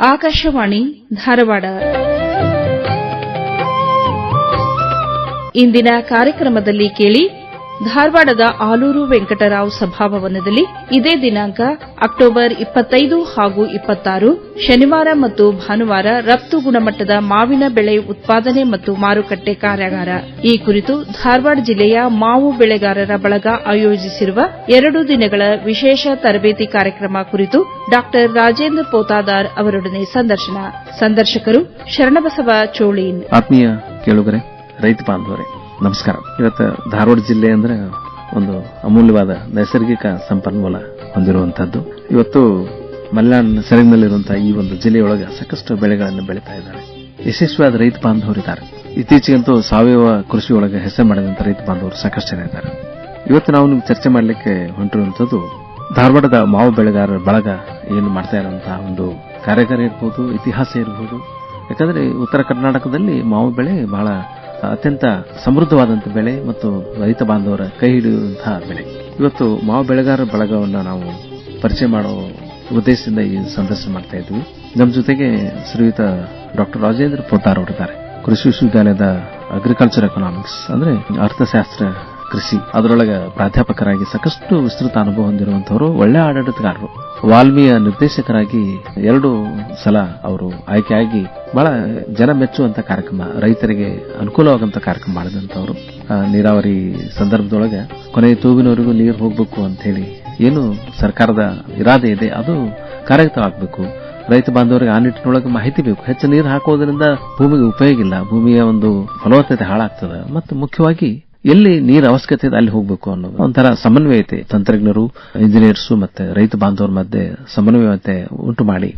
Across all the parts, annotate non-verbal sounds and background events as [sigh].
ಆಕಾಶವಾಣಿ ಧಾರವಾಡ. ಇಂದಿನ ಕಾರ್ಯಕ್ರಮದಲ್ಲಿ ಕೇಳಿ ಧಾರವಾಡದ ಆಲೂರು ವೆಂಕಟರಾವ್ ಸಭಾಭವನದಲ್ಲಿ ಇದೇ ದಿನಾಂಕ ಅಕ್ಟೋಬರ್ ಇಪ್ಪತ್ತೈದು ಹಾಗೂ ಇಪ್ಪತ್ತಾರು, ಶನಿವಾರ ಮತ್ತು ಭಾನುವಾರ ರಫ್ತು ಗುಣಮಟ್ಟದ ಮಾವಿನ ಬೆಳೆ ಉತ್ಪಾದನೆ ಮತ್ತು ಮಾರುಕಟ್ಟೆ ಕಾರ್ಯಾಗಾರ. ಈ ಕುರಿತು ಧಾರವಾಡ ಜಿಲ್ಲೆಯ ಮಾವು ಬೆಳೆಗಾರರ ಬಳಗ ಆಯೋಜಿಸಿರುವ ಎರಡು ದಿನಗಳ ವಿಶೇಷ ತರಬೇತಿ ಕಾರ್ಯಕ್ರಮ ಕುರಿತು ಡಾ ರಾಜೇಂದ್ರ ಪೋತಾದಾರ್ ಅವರೊಡನೆ ಸಂದರ್ಶನ. ಸಂದರ್ಶಕರು ಶರಣಬಸವ ಚೋಳೀನ್. ಆತ್ಮೀಯ ಕೇಳುಗರೆ, ರೈತ ಬಾಂಧವರೇ ನಮಸ್ಕಾರ. ಇವತ್ತು ಧಾರವಾಡ ಜಿಲ್ಲೆ ಅಂದ್ರೆ ಒಂದು ಅಮೂಲ್ಯವಾದ ನೈಸರ್ಗಿಕ ಸಂಪನ್ಮೂಲ ಹೊಂದಿರುವಂತಹದ್ದು. ಇವತ್ತು ಮಲೆನಾಡಿನ ಸೆರಗಿನಲ್ಲಿರುವಂತಹ ಈ ಒಂದು ಜಿಲ್ಲೆಯೊಳಗೆ ಸಾಕಷ್ಟು ಬೆಳೆಗಳನ್ನು ಬೆಳೀತಾ ಇದ್ದಾರೆ. ಯಶಸ್ವಿಯಾದ ರೈತ ಬಾಂಧವರಿದ್ದಾರೆ ಇತ್ತೀಚೆಗಂತೂ ಸಾವಯವ ಕೃಷಿ ಒಳಗೆ ಹೆಸರು ಮಾಡಿದಂಥ ರೈತ ಬಾಂಧವರು ಸಾಕಷ್ಟು ಜನ ಇದ್ದಾರೆ. ಇವತ್ತು ನಾವು ನಿಮ್ಗೆ ಚರ್ಚೆ ಮಾಡಲಿಕ್ಕೆ ಹೊಂಟಿರುವಂಥದ್ದು ಧಾರವಾಡದ ಮಾವು ಬೆಳೆಗಾರರ ಬಳಗ ಏನು ಮಾಡ್ತಾ ಇರುವಂತಹ ಒಂದು ಕಾರ್ಯಾಗಾರ ಇರ್ಬೋದು, ಇತಿಹಾಸ ಇರಬಹುದು ಯಾಕಂದ್ರೆ ಉತ್ತರ ಕರ್ನಾಟಕದಲ್ಲಿ ಮಾವು ಬೆಳೆ ಬಹಳ ಅತ್ಯಂತ ಸಮೃದ್ಧವಾದಂಥ ಬೆಳೆ ಮತ್ತು ರೈತ ಬಾಂಧವರ ಕೈ ಹಿಡಿಯುವಂತಹ ಬೆಳೆ. ಇವತ್ತು ಮಾವು ಬೆಳೆಗಾರರ ಬಳಗವನ್ನು ನಾವು ಪರಿಚಯ ಮಾಡೋ ಉದ್ದೇಶದಿಂದ ಈ ಸಂದರ್ಶನ ಮಾಡ್ತಾ ಇದ್ವಿ. ನಮ್ಮ ಜೊತೆಗೆ ಶ್ರೀಯುತ ಡಾಕ್ಟರ್ ರಾಜೇಂದ್ರ ಪೋತಾರ್ ಅವರಿದ್ದಾರೆ. ಕೃಷಿ ವಿಶ್ವವಿದ್ಯಾಲಯದ ಅಗ್ರಿಕಲ್ಚರ್ ಎಕನಾಮಿಕ್ಸ್ ಅಂದ್ರೆ ಅರ್ಥಶಾಸ್ತ್ರ ಕೃಷಿ. ಅದರೊಳಗೆ ಪ್ರಾಧ್ಯಾಪಕರಾಗಿ ಸಾಕಷ್ಟು ವಿಸ್ತೃತ ಅನುಭವ ಹೊಂದಿರುವಂತವರು ಒಳ್ಳೆ ಆಡಳಿತಗಾರರು. ವಾಲ್ಮೀಯ ನಿರ್ದೇಶಕರಾಗಿ ಎರಡು ಸಲ ಅವರು ಆಯ್ಕೆಯಾಗಿ ಬಹಳ ಜನ ಮೆಚ್ಚುವಂತ ಕಾರ್ಯಕ್ರಮ, ರೈತರಿಗೆ ಅನುಕೂಲವಾಗುವಂತ ಕಾರ್ಯಕ್ರಮ ಮಾಡಿದಂತವರು ನೀರಾವರಿ ಸಂದರ್ಭದೊಳಗೆ ಕೊನೆಯ ತೂಗಿನವರೆಗೂ ನೀರು ಹೋಗಬೇಕು ಅಂತ ಹೇಳಿ ಏನು ಸರ್ಕಾರದ ಇರಾದೆ ಇದೆ, ಅದು ಕಾರ್ಯಗತವಾಗಬೇಕು ರೈತ ಬಾಂಧವರಿಗೆ ಆ ನಿಟ್ಟಿನೊಳಗೆ ಮಾಹಿತಿ ಬೇಕು. ಹೆಚ್ಚು ನೀರು ಹಾಕೋದ್ರಿಂದ ಭೂಮಿಗೆ ಉಪಯೋಗ ಇಲ್ಲ. ಭೂಮಿಯ ಒಂದು ಫಲವತ್ತತೆ ಹಾಳಾಗ್ತದೆ. ಮತ್ತು ಮುಖ್ಯವಾಗಿ ಎಲ್ಲಿ ನೀರ ಅವಶ್ಯಕತೆ ಇದೆ ಅಲ್ಲಿ ಹೋಗಬೇಕು ಅನ್ನೋದು. ಒಂಥರ ಸಮನ್ವಯ ಐತೆ ತಂತ್ರಜ್ಞರು ಇಂಜಿನಿಯರ್ಸ್ ಮತ್ತೆ ರೈತ ಬಾಂಧವರ ಮಧ್ಯೆ ಸಮನ್ವಯತೆ ಉಂಟು ಮಾಡಿ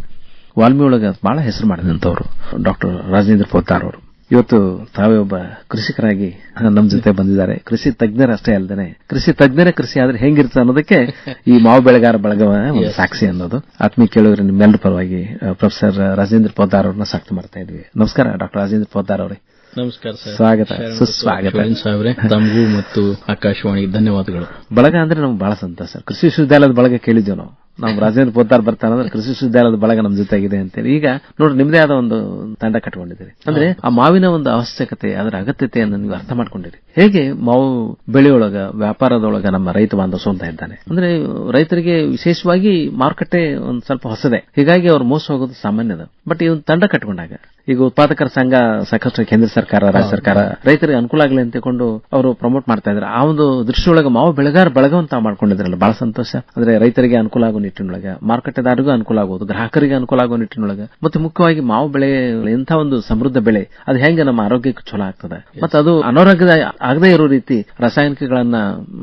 ವಾಲ್ಮಿ ಒಳಗೆ ಬಹಳ ಹೆಸರು ಮಾಡಿದಂತವರು ಡಾಕ್ಟರ್ ರಾಜೇಂದ್ರ ಪೋತಾರ್ ಅವರು. ಇವತ್ತು ತಾವೇ ಒಬ್ಬ ಕೃಷಿಕರಾಗಿ ನಮ್ಮ ಜೊತೆ ಬಂದಿದ್ದಾರೆ. ಕೃಷಿ ತಜ್ಞರಷ್ಟೇ ಅಲ್ಲದೆ ಕೃಷಿ ತಜ್ಞರ ಕೃಷಿ ಆದ್ರೆ ಹೆಂಗಿರ್ತದೆ ಅನ್ನೋದಕ್ಕೆ ಈ ಮಾವು ಬೆಳೆಗಾರ ಬಳಗವ ಒಂದು ಸಾಕ್ಷಿ ಅನ್ನೋದು. ಆತ್ಮೀಯ ಕೇಳಿದ್ರೆ ನಿಮ್ಮೆಲ್ಲರ ಪರವಾಗಿ ಪ್ರೊಫೆಸರ್ ರಾಜೇಂದ್ರ ಪೋದಾರ್ ಅವ್ರನ್ನ ಸಾಕ್ತು ಮಾಡ್ತಾ ಇದ್ವಿ. ನಮಸ್ಕಾರ ಡಾಕ್ಟರ್ ರಾಜೇಂದ್ರ ಪೋದಾರ್ ಅವರೇ. ನಮಸ್ಕಾರ ಸರ್. ಸ್ವಾಗತ. ಸುಸ್ವಾಗತ. ಸಾಹೇಬ್ರೆ ತಮಗೂ ಮತ್ತು ಆಕಾಶವಾಣಿ ಧನ್ಯವಾದಗಳು. ಬಳಗ ಅಂದ್ರೆ ನಮ್ಗೆ ಬಹಳ ಸಂತೋಷ. ಕೃಷಿ ವಿಶ್ವವಿದ್ಯಾಲಯದ ಬಳಗ ಕೇಳಿದ್ವಿ ನಾವು. ನಾವು ರಾಜೇಂದ್ರ ಪೋತಾರ್ ಬರ್ತಾರೆ ಅಂದ್ರೆ ಕೃಷಿ ವಿಶ್ವವಿದ್ಯಾಲಯದ ಬಳಗ ನಮ್ಮ ಜೊತೆಗಿದೆ ಅಂತೇಳಿ. ಈಗ ನೋಡ್ರಿ ನಿಮ್ದೇ ಆದ ಒಂದು ತಂಡ ಕಟ್ಕೊಂಡಿದ್ದೀರಿ. ಅಂದ್ರೆ ಆ ಮಾವಿನ ಒಂದು ಅವಶ್ಯಕತೆ ಅದರ ಅಗತ್ಯತೆಯನ್ನು ನೀವು ಅರ್ಥ ಮಾಡ್ಕೊಂಡಿರಿ. ಹೇಗೆ ಮಾವು ಬೆಳೆಯೊಳಗ ವ್ಯಾಪಾರದೊಳಗ ನಮ್ಮ ರೈತ ಬಾಂಧವ ಸ್ವಂತ ಇದ್ದಾನೆ. ಅಂದ್ರೆ ರೈತರಿಗೆ ವಿಶೇಷವಾಗಿ ಮಾರುಕಟ್ಟೆ ಒಂದು ಸ್ವಲ್ಪ ಹೊಸದೇ. ಹೀಗಾಗಿ ಅವ್ರು ಮೋಸ ಹೋಗೋದು ಸಾಮಾನ್ಯದ. ಬಟ್ ಈ ಒಂದು ತಂಡ ಕಟ್ಕೊಂಡಾಗ ಈಗ ಉತ್ಪಾದಕರ ಸಂಘ ಸಾಕಷ್ಟು ಕೇಂದ್ರ ಸರ್ಕಾರ ರಾಜ್ಯ ಸರ್ಕಾರ ರೈತರಿಗೆ ಅನುಕೂಲ ಆಗಲಿ ಅಂತ ತಿಳ್ಕೊಂಡು ಅವರು ಪ್ರಮೋಟ್ ಮಾಡ್ತಾ ಇದ್ದಾರೆ. ಆ ಒಂದು ದೃಷ್ಟಿಯೊಳಗೆ ಮಾವು ಬೆಳೆಗಾರ ಬಳಗವನ್ನು ತಾವು ಮಾಡ್ಕೊಂಡಿದ್ರಲ್ಲ ಬಹಳ ಸಂತೋಷ. ಅಂದ್ರೆ ರೈತರಿಗೆ ಅನುಕೂಲ ಆಗೋ ನಿಟ್ಟಿನೊಳಗೆ ಮಾರುಕಟ್ಟೆದಾರರಿಗೂ ಅನುಕೂಲ ಆಗುವುದು ಗ್ರಾಹಕರಿಗೆ ಅನುಕೂಲ ಆಗೋ ನಿಟ್ಟಿನೊಳಗೆ ಮತ್ತೆ ಮುಖ್ಯವಾಗಿ ಮಾವು ಬೆಳೆ ಎಂಥ ಒಂದು ಸಮೃದ್ಧ ಬೆಳೆ ಅದು ಹೆಂಗೆ ನಮ್ಮ ಆರೋಗ್ಯಕ್ಕೆ ಚಲೋ ಆಗ್ತದೆ. ಮತ್ತೆ ಅದು ಅನಾರೋಗ್ಯದ ಆಗದೇ ಇರೋ ರೀತಿ ರಾಸಾಯನಿಕಗಳನ್ನ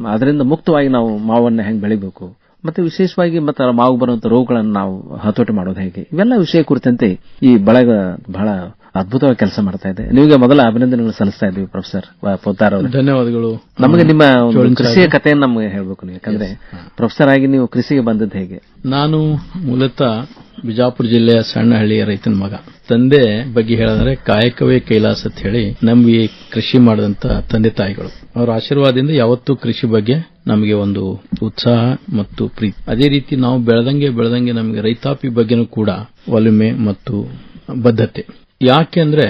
ಅದರಿಂದ ಮುಕ್ತವಾಗಿ ನಾವು ಮಾವನ್ನ ಹೆಂಗ್ ಬೆಳಿಬೇಕು. ಮತ್ತೆ ವಿಶೇಷವಾಗಿ ಮತ್ತೆ ಮಾವು ಬರುವಂತ ರೋಗಗಳನ್ನು ನಾವು ಹತೋಟಿ ಮಾಡೋದು ಹೇಗೆ? ಇವೆಲ್ಲ ವಿಷಯ ಕುರಿತಂತೆ ಈ ಬಳಗ ಬಹಳ ಅದ್ಭುತವಾಗಿ ಕೆಲಸ ಮಾಡ್ತಾ ಇದೆ. ನಿಮಗೆ ಮೊದಲ ಅಭಿನಂದನೆಗಳು ಸಲ್ಲಿಸ್ತಾ ಇದ್ದೀವಿ ಪ್ರೊಫೆಸರ್ ಪೋತಾರ್ ಅವರು. ಧನ್ಯವಾದಗಳು. ನಮಗೆ ನಿಮ್ಮ ಕೃಷಿಯ ಕಥೆಯನ್ನು ನಮಗೆ ಹೇಳಬೇಕು ನೀವು. ಯಾಕಂದ್ರೆ ಪ್ರೊಫೆಸರ್ ಆಗಿ ನೀವು ಕೃಷಿಗೆ ಬಂದದ್ದು ಹೇಗೆ? ನಾನು ಮೂಲತಃ ಬಿಜಾಪುರ ಜಿಲ್ಲೆಯ ಸಣ್ಣ ಹಳ್ಳಿಯ ರೈತನ ಮಗ. ತಂದೆ ಬಗ್ಗೆ ಹೇಳಿದ್ರೆ ಕಾಯಕವೇ ಕೈಲಾಸ ಅಂತ ಹೇಳಿ ನಮ್ಗೆ ಕೃಷಿ ಮಾಡಿದಂತ ತಂದೆ ತಾಯಿಗಳು. ಅವರ ಆಶೀರ್ವಾದದಿಂದ ಯಾವತ್ತೂ ಕೃಷಿ ಬಗ್ಗೆ ನಮಗೆ ಒಂದು ಉತ್ಸಾಹ ಮತ್ತು ಪ್ರೀತಿ. ಅದೇ ರೀತಿ ನಾವು ಬೆಳೆದಂಗೆ ಬೆಳೆದಂಗೆ ನಮಗೆ ರೈತಾಪಿ ಬಗ್ಗೆನೂ ಕೂಡ ಒಲುಮೆ ಮತ್ತು ಬದ್ಧತೆ. ಯಾಕೆ ಅಂದ್ರೆ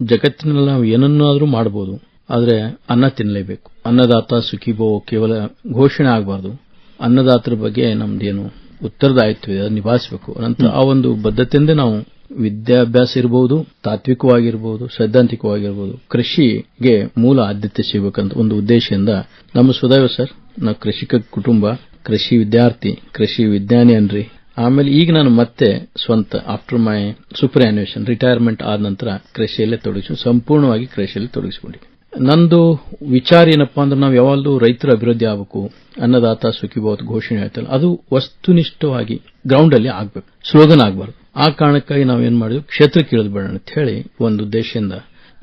ಜಗತ್ತಿನಲ್ಲಿ ನಾವು ಏನನ್ನಾದರೂ ಮಾಡಬಹುದು ಆದರೆ ಅನ್ನ ತಿನ್ನಲೇಬೇಕು ಅನ್ನದಾತ ಸುಖಿಬೋ ಕೇವಲ ಘೋಷಣೆ ಆಗಬಾರ್ದು. ಅನ್ನದಾತರ ಬಗ್ಗೆ ನಮ್ದೇನು ಉತ್ತರದಾಯಿತ್ವ ಇದೆ ನಿಭಾಯಿಸಬೇಕು. ನಂತರ ಆ ಒಂದು ಬದ್ಧತೆಯಿಂದ ನಾವು ವಿದ್ಯಾಭ್ಯಾಸ ಇರಬಹುದು ತಾತ್ವಿಕವಾಗಿರಬಹುದು ಸೈದ್ಧಾಂತಿಕವಾಗಿರಬಹುದು ಕೃಷಿಗೆ ಮೂಲ ಆದ್ಯತೆ ಸಿಗಬೇಕಂತ ಒಂದು ಉದ್ದೇಶದಿಂದ ನಮ್ಮ ಸುದೈವ ಸರ್ ನಾವು ಕೃಷಿಕ ಕುಟುಂಬ, ಕೃಷಿ ವಿದ್ಯಾರ್ಥಿ, ಕೃಷಿ ವಿಜ್ಞಾನಿ ಅನ್ರಿ. ಆಮೇಲೆ ಈಗ ನಾನು ಮತ್ತೆ ಸ್ವಂತ after my superannuation retirement ಆದ ನಂತರ ಕೃಷಿಯಲ್ಲೇ ತೊಡಗಿಸಿ, ಸಂಪೂರ್ಣವಾಗಿ ಕೃಷಿಯಲ್ಲಿ ತೊಡಗಿಸಿಕೊಂಡಿದ್ದೆ. ನಂದು ವಿಚಾರ ಏನಪ್ಪಾ ಅಂದ್ರೆ ನಾವು ಯಾವಾಗಲೂ ರೈತರ ಅಭಿವೃದ್ಧಿ ಆಗಬೇಕು ಅನ್ನದಾತ ಸುಖಿಭಾವತ್ ಘೋಷಣೆ ಆಯ್ತಲ್ಲ, ಅದು ವಸ್ತುನಿಷ್ಠವಾಗಿ ಗ್ರೌಂಡ್ ಅಲ್ಲಿ ಆಗ್ಬೇಕು ಸ್ಲೋಗನ್ ಆಗಬಾರ್ದು. ಆ ಕಾರಣಕ್ಕಾಗಿ ನಾವೇನ್ ಮಾಡಿದ್ವಿ? ಕ್ಷೇತ್ರಕ್ಕೆ ಬೇಡ ಅಂತ ಹೇಳಿ ಒಂದು ಉದ್ದೇಶದಿಂದ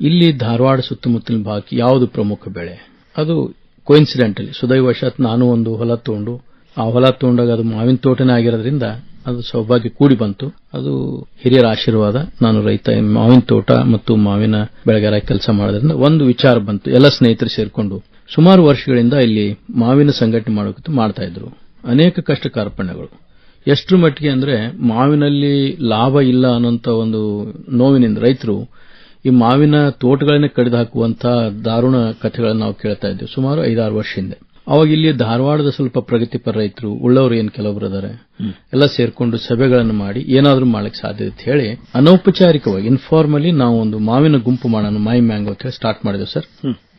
ಇಲ್ಲಿ ಧಾರವಾಡ ಸುತ್ತಮುತ್ತಲಿನ ಭಾಗಕ್ಕೆ ಯಾವುದು ಪ್ರಮುಖ ಬೆಳೆ? ಅದು ಕೋಇನ್ಸಿಡೆಂಟಲಿ ಸುದೈವಶಾತ್ ನಾನು ಒಂದು ಹೊಲ ತಗೊಂಡು, ಆ ಹೊಲ ತಗೊಂಡಾಗ ಅದು ಮಾವಿನ ತೋಟನೇ ಆಗಿರೋದ್ರಿಂದ ಅದು ಸೌಭಾಗ್ಯ ಕೂಡಿ ಬಂತು. ಅದು ಹಿರಿಯರ ಆಶೀರ್ವಾದ. ನಾನು ರೈತ, ಮಾವಿನ ತೋಟ ಮತ್ತು ಮಾವಿನ ಬೆಳೆಗಾರ ಕೆಲಸ ಮಾಡೋದ್ರಿಂದ ಒಂದು ವಿಚಾರ ಬಂತು. ಎಲ್ಲ ಸ್ನೇಹಿತರು ಸೇರಿಕೊಂಡು ಸುಮಾರು ವರ್ಷಗಳಿಂದ ಇಲ್ಲಿ ಮಾವಿನ ಸಂಘಟನೆ ಮಾಡೋಕೆ ಮಾಡ್ತಾ ಇದ್ರು. ಅನೇಕ ಕಷ್ಟ ಕಾರ್ಪಣ್ಯಗಳು ಎಷ್ಟರ ಮಟ್ಟಿಗೆ ಅಂದ್ರೆ ಮಾವಿನಲ್ಲಿ ಲಾಭ ಇಲ್ಲ ಅನ್ನೋಂಥ ಒಂದು ನೋವಿನಿಂದ ರೈತರು ಈ ಮಾವಿನ ತೋಟಗಳನ್ನೇ ಕಡಿದು ಹಾಕುವಂತಹ ದಾರುಣ ಕಥೆಗಳನ್ನು ನಾವು ಕೇಳ್ತಾ ಇದ್ದೇವೆ. ಸುಮಾರು ಐದಾರು ವರ್ಷ ಹಿಂದೆ. ಅವಾಗ ಇಲ್ಲಿ ಧಾರವಾಡದ ಸ್ವಲ್ಪ ಪ್ರಗತಿಪರ ರೈತರು ಉಳ್ಳವರು ಏನ್ ಕೆಲವರು ಇದಾರೆ ಎಲ್ಲ ಸೇರ್ಕೊಂಡು ಸಭೆಗಳನ್ನು ಮಾಡಿ ಏನಾದರೂ ಮಾಡಲಿಕ್ಕೆ ಸಾಧ್ಯ ಅಂತ ಹೇಳಿ ಅನೌಪಚಾರಿಕವಾಗಿ ಇನ್ಫಾರ್ಮಲಿ ನಾವು ಒಂದು ಮಾವಿನ ಗುಂಪು ಮಾಡೋಣ ಮೈ ಮ್ಯಾಂಗೋ ಅಂತ ಹೇಳಿ ಸ್ಟಾರ್ಟ್ ಮಾಡಿದ್ವಿ ಸರ್.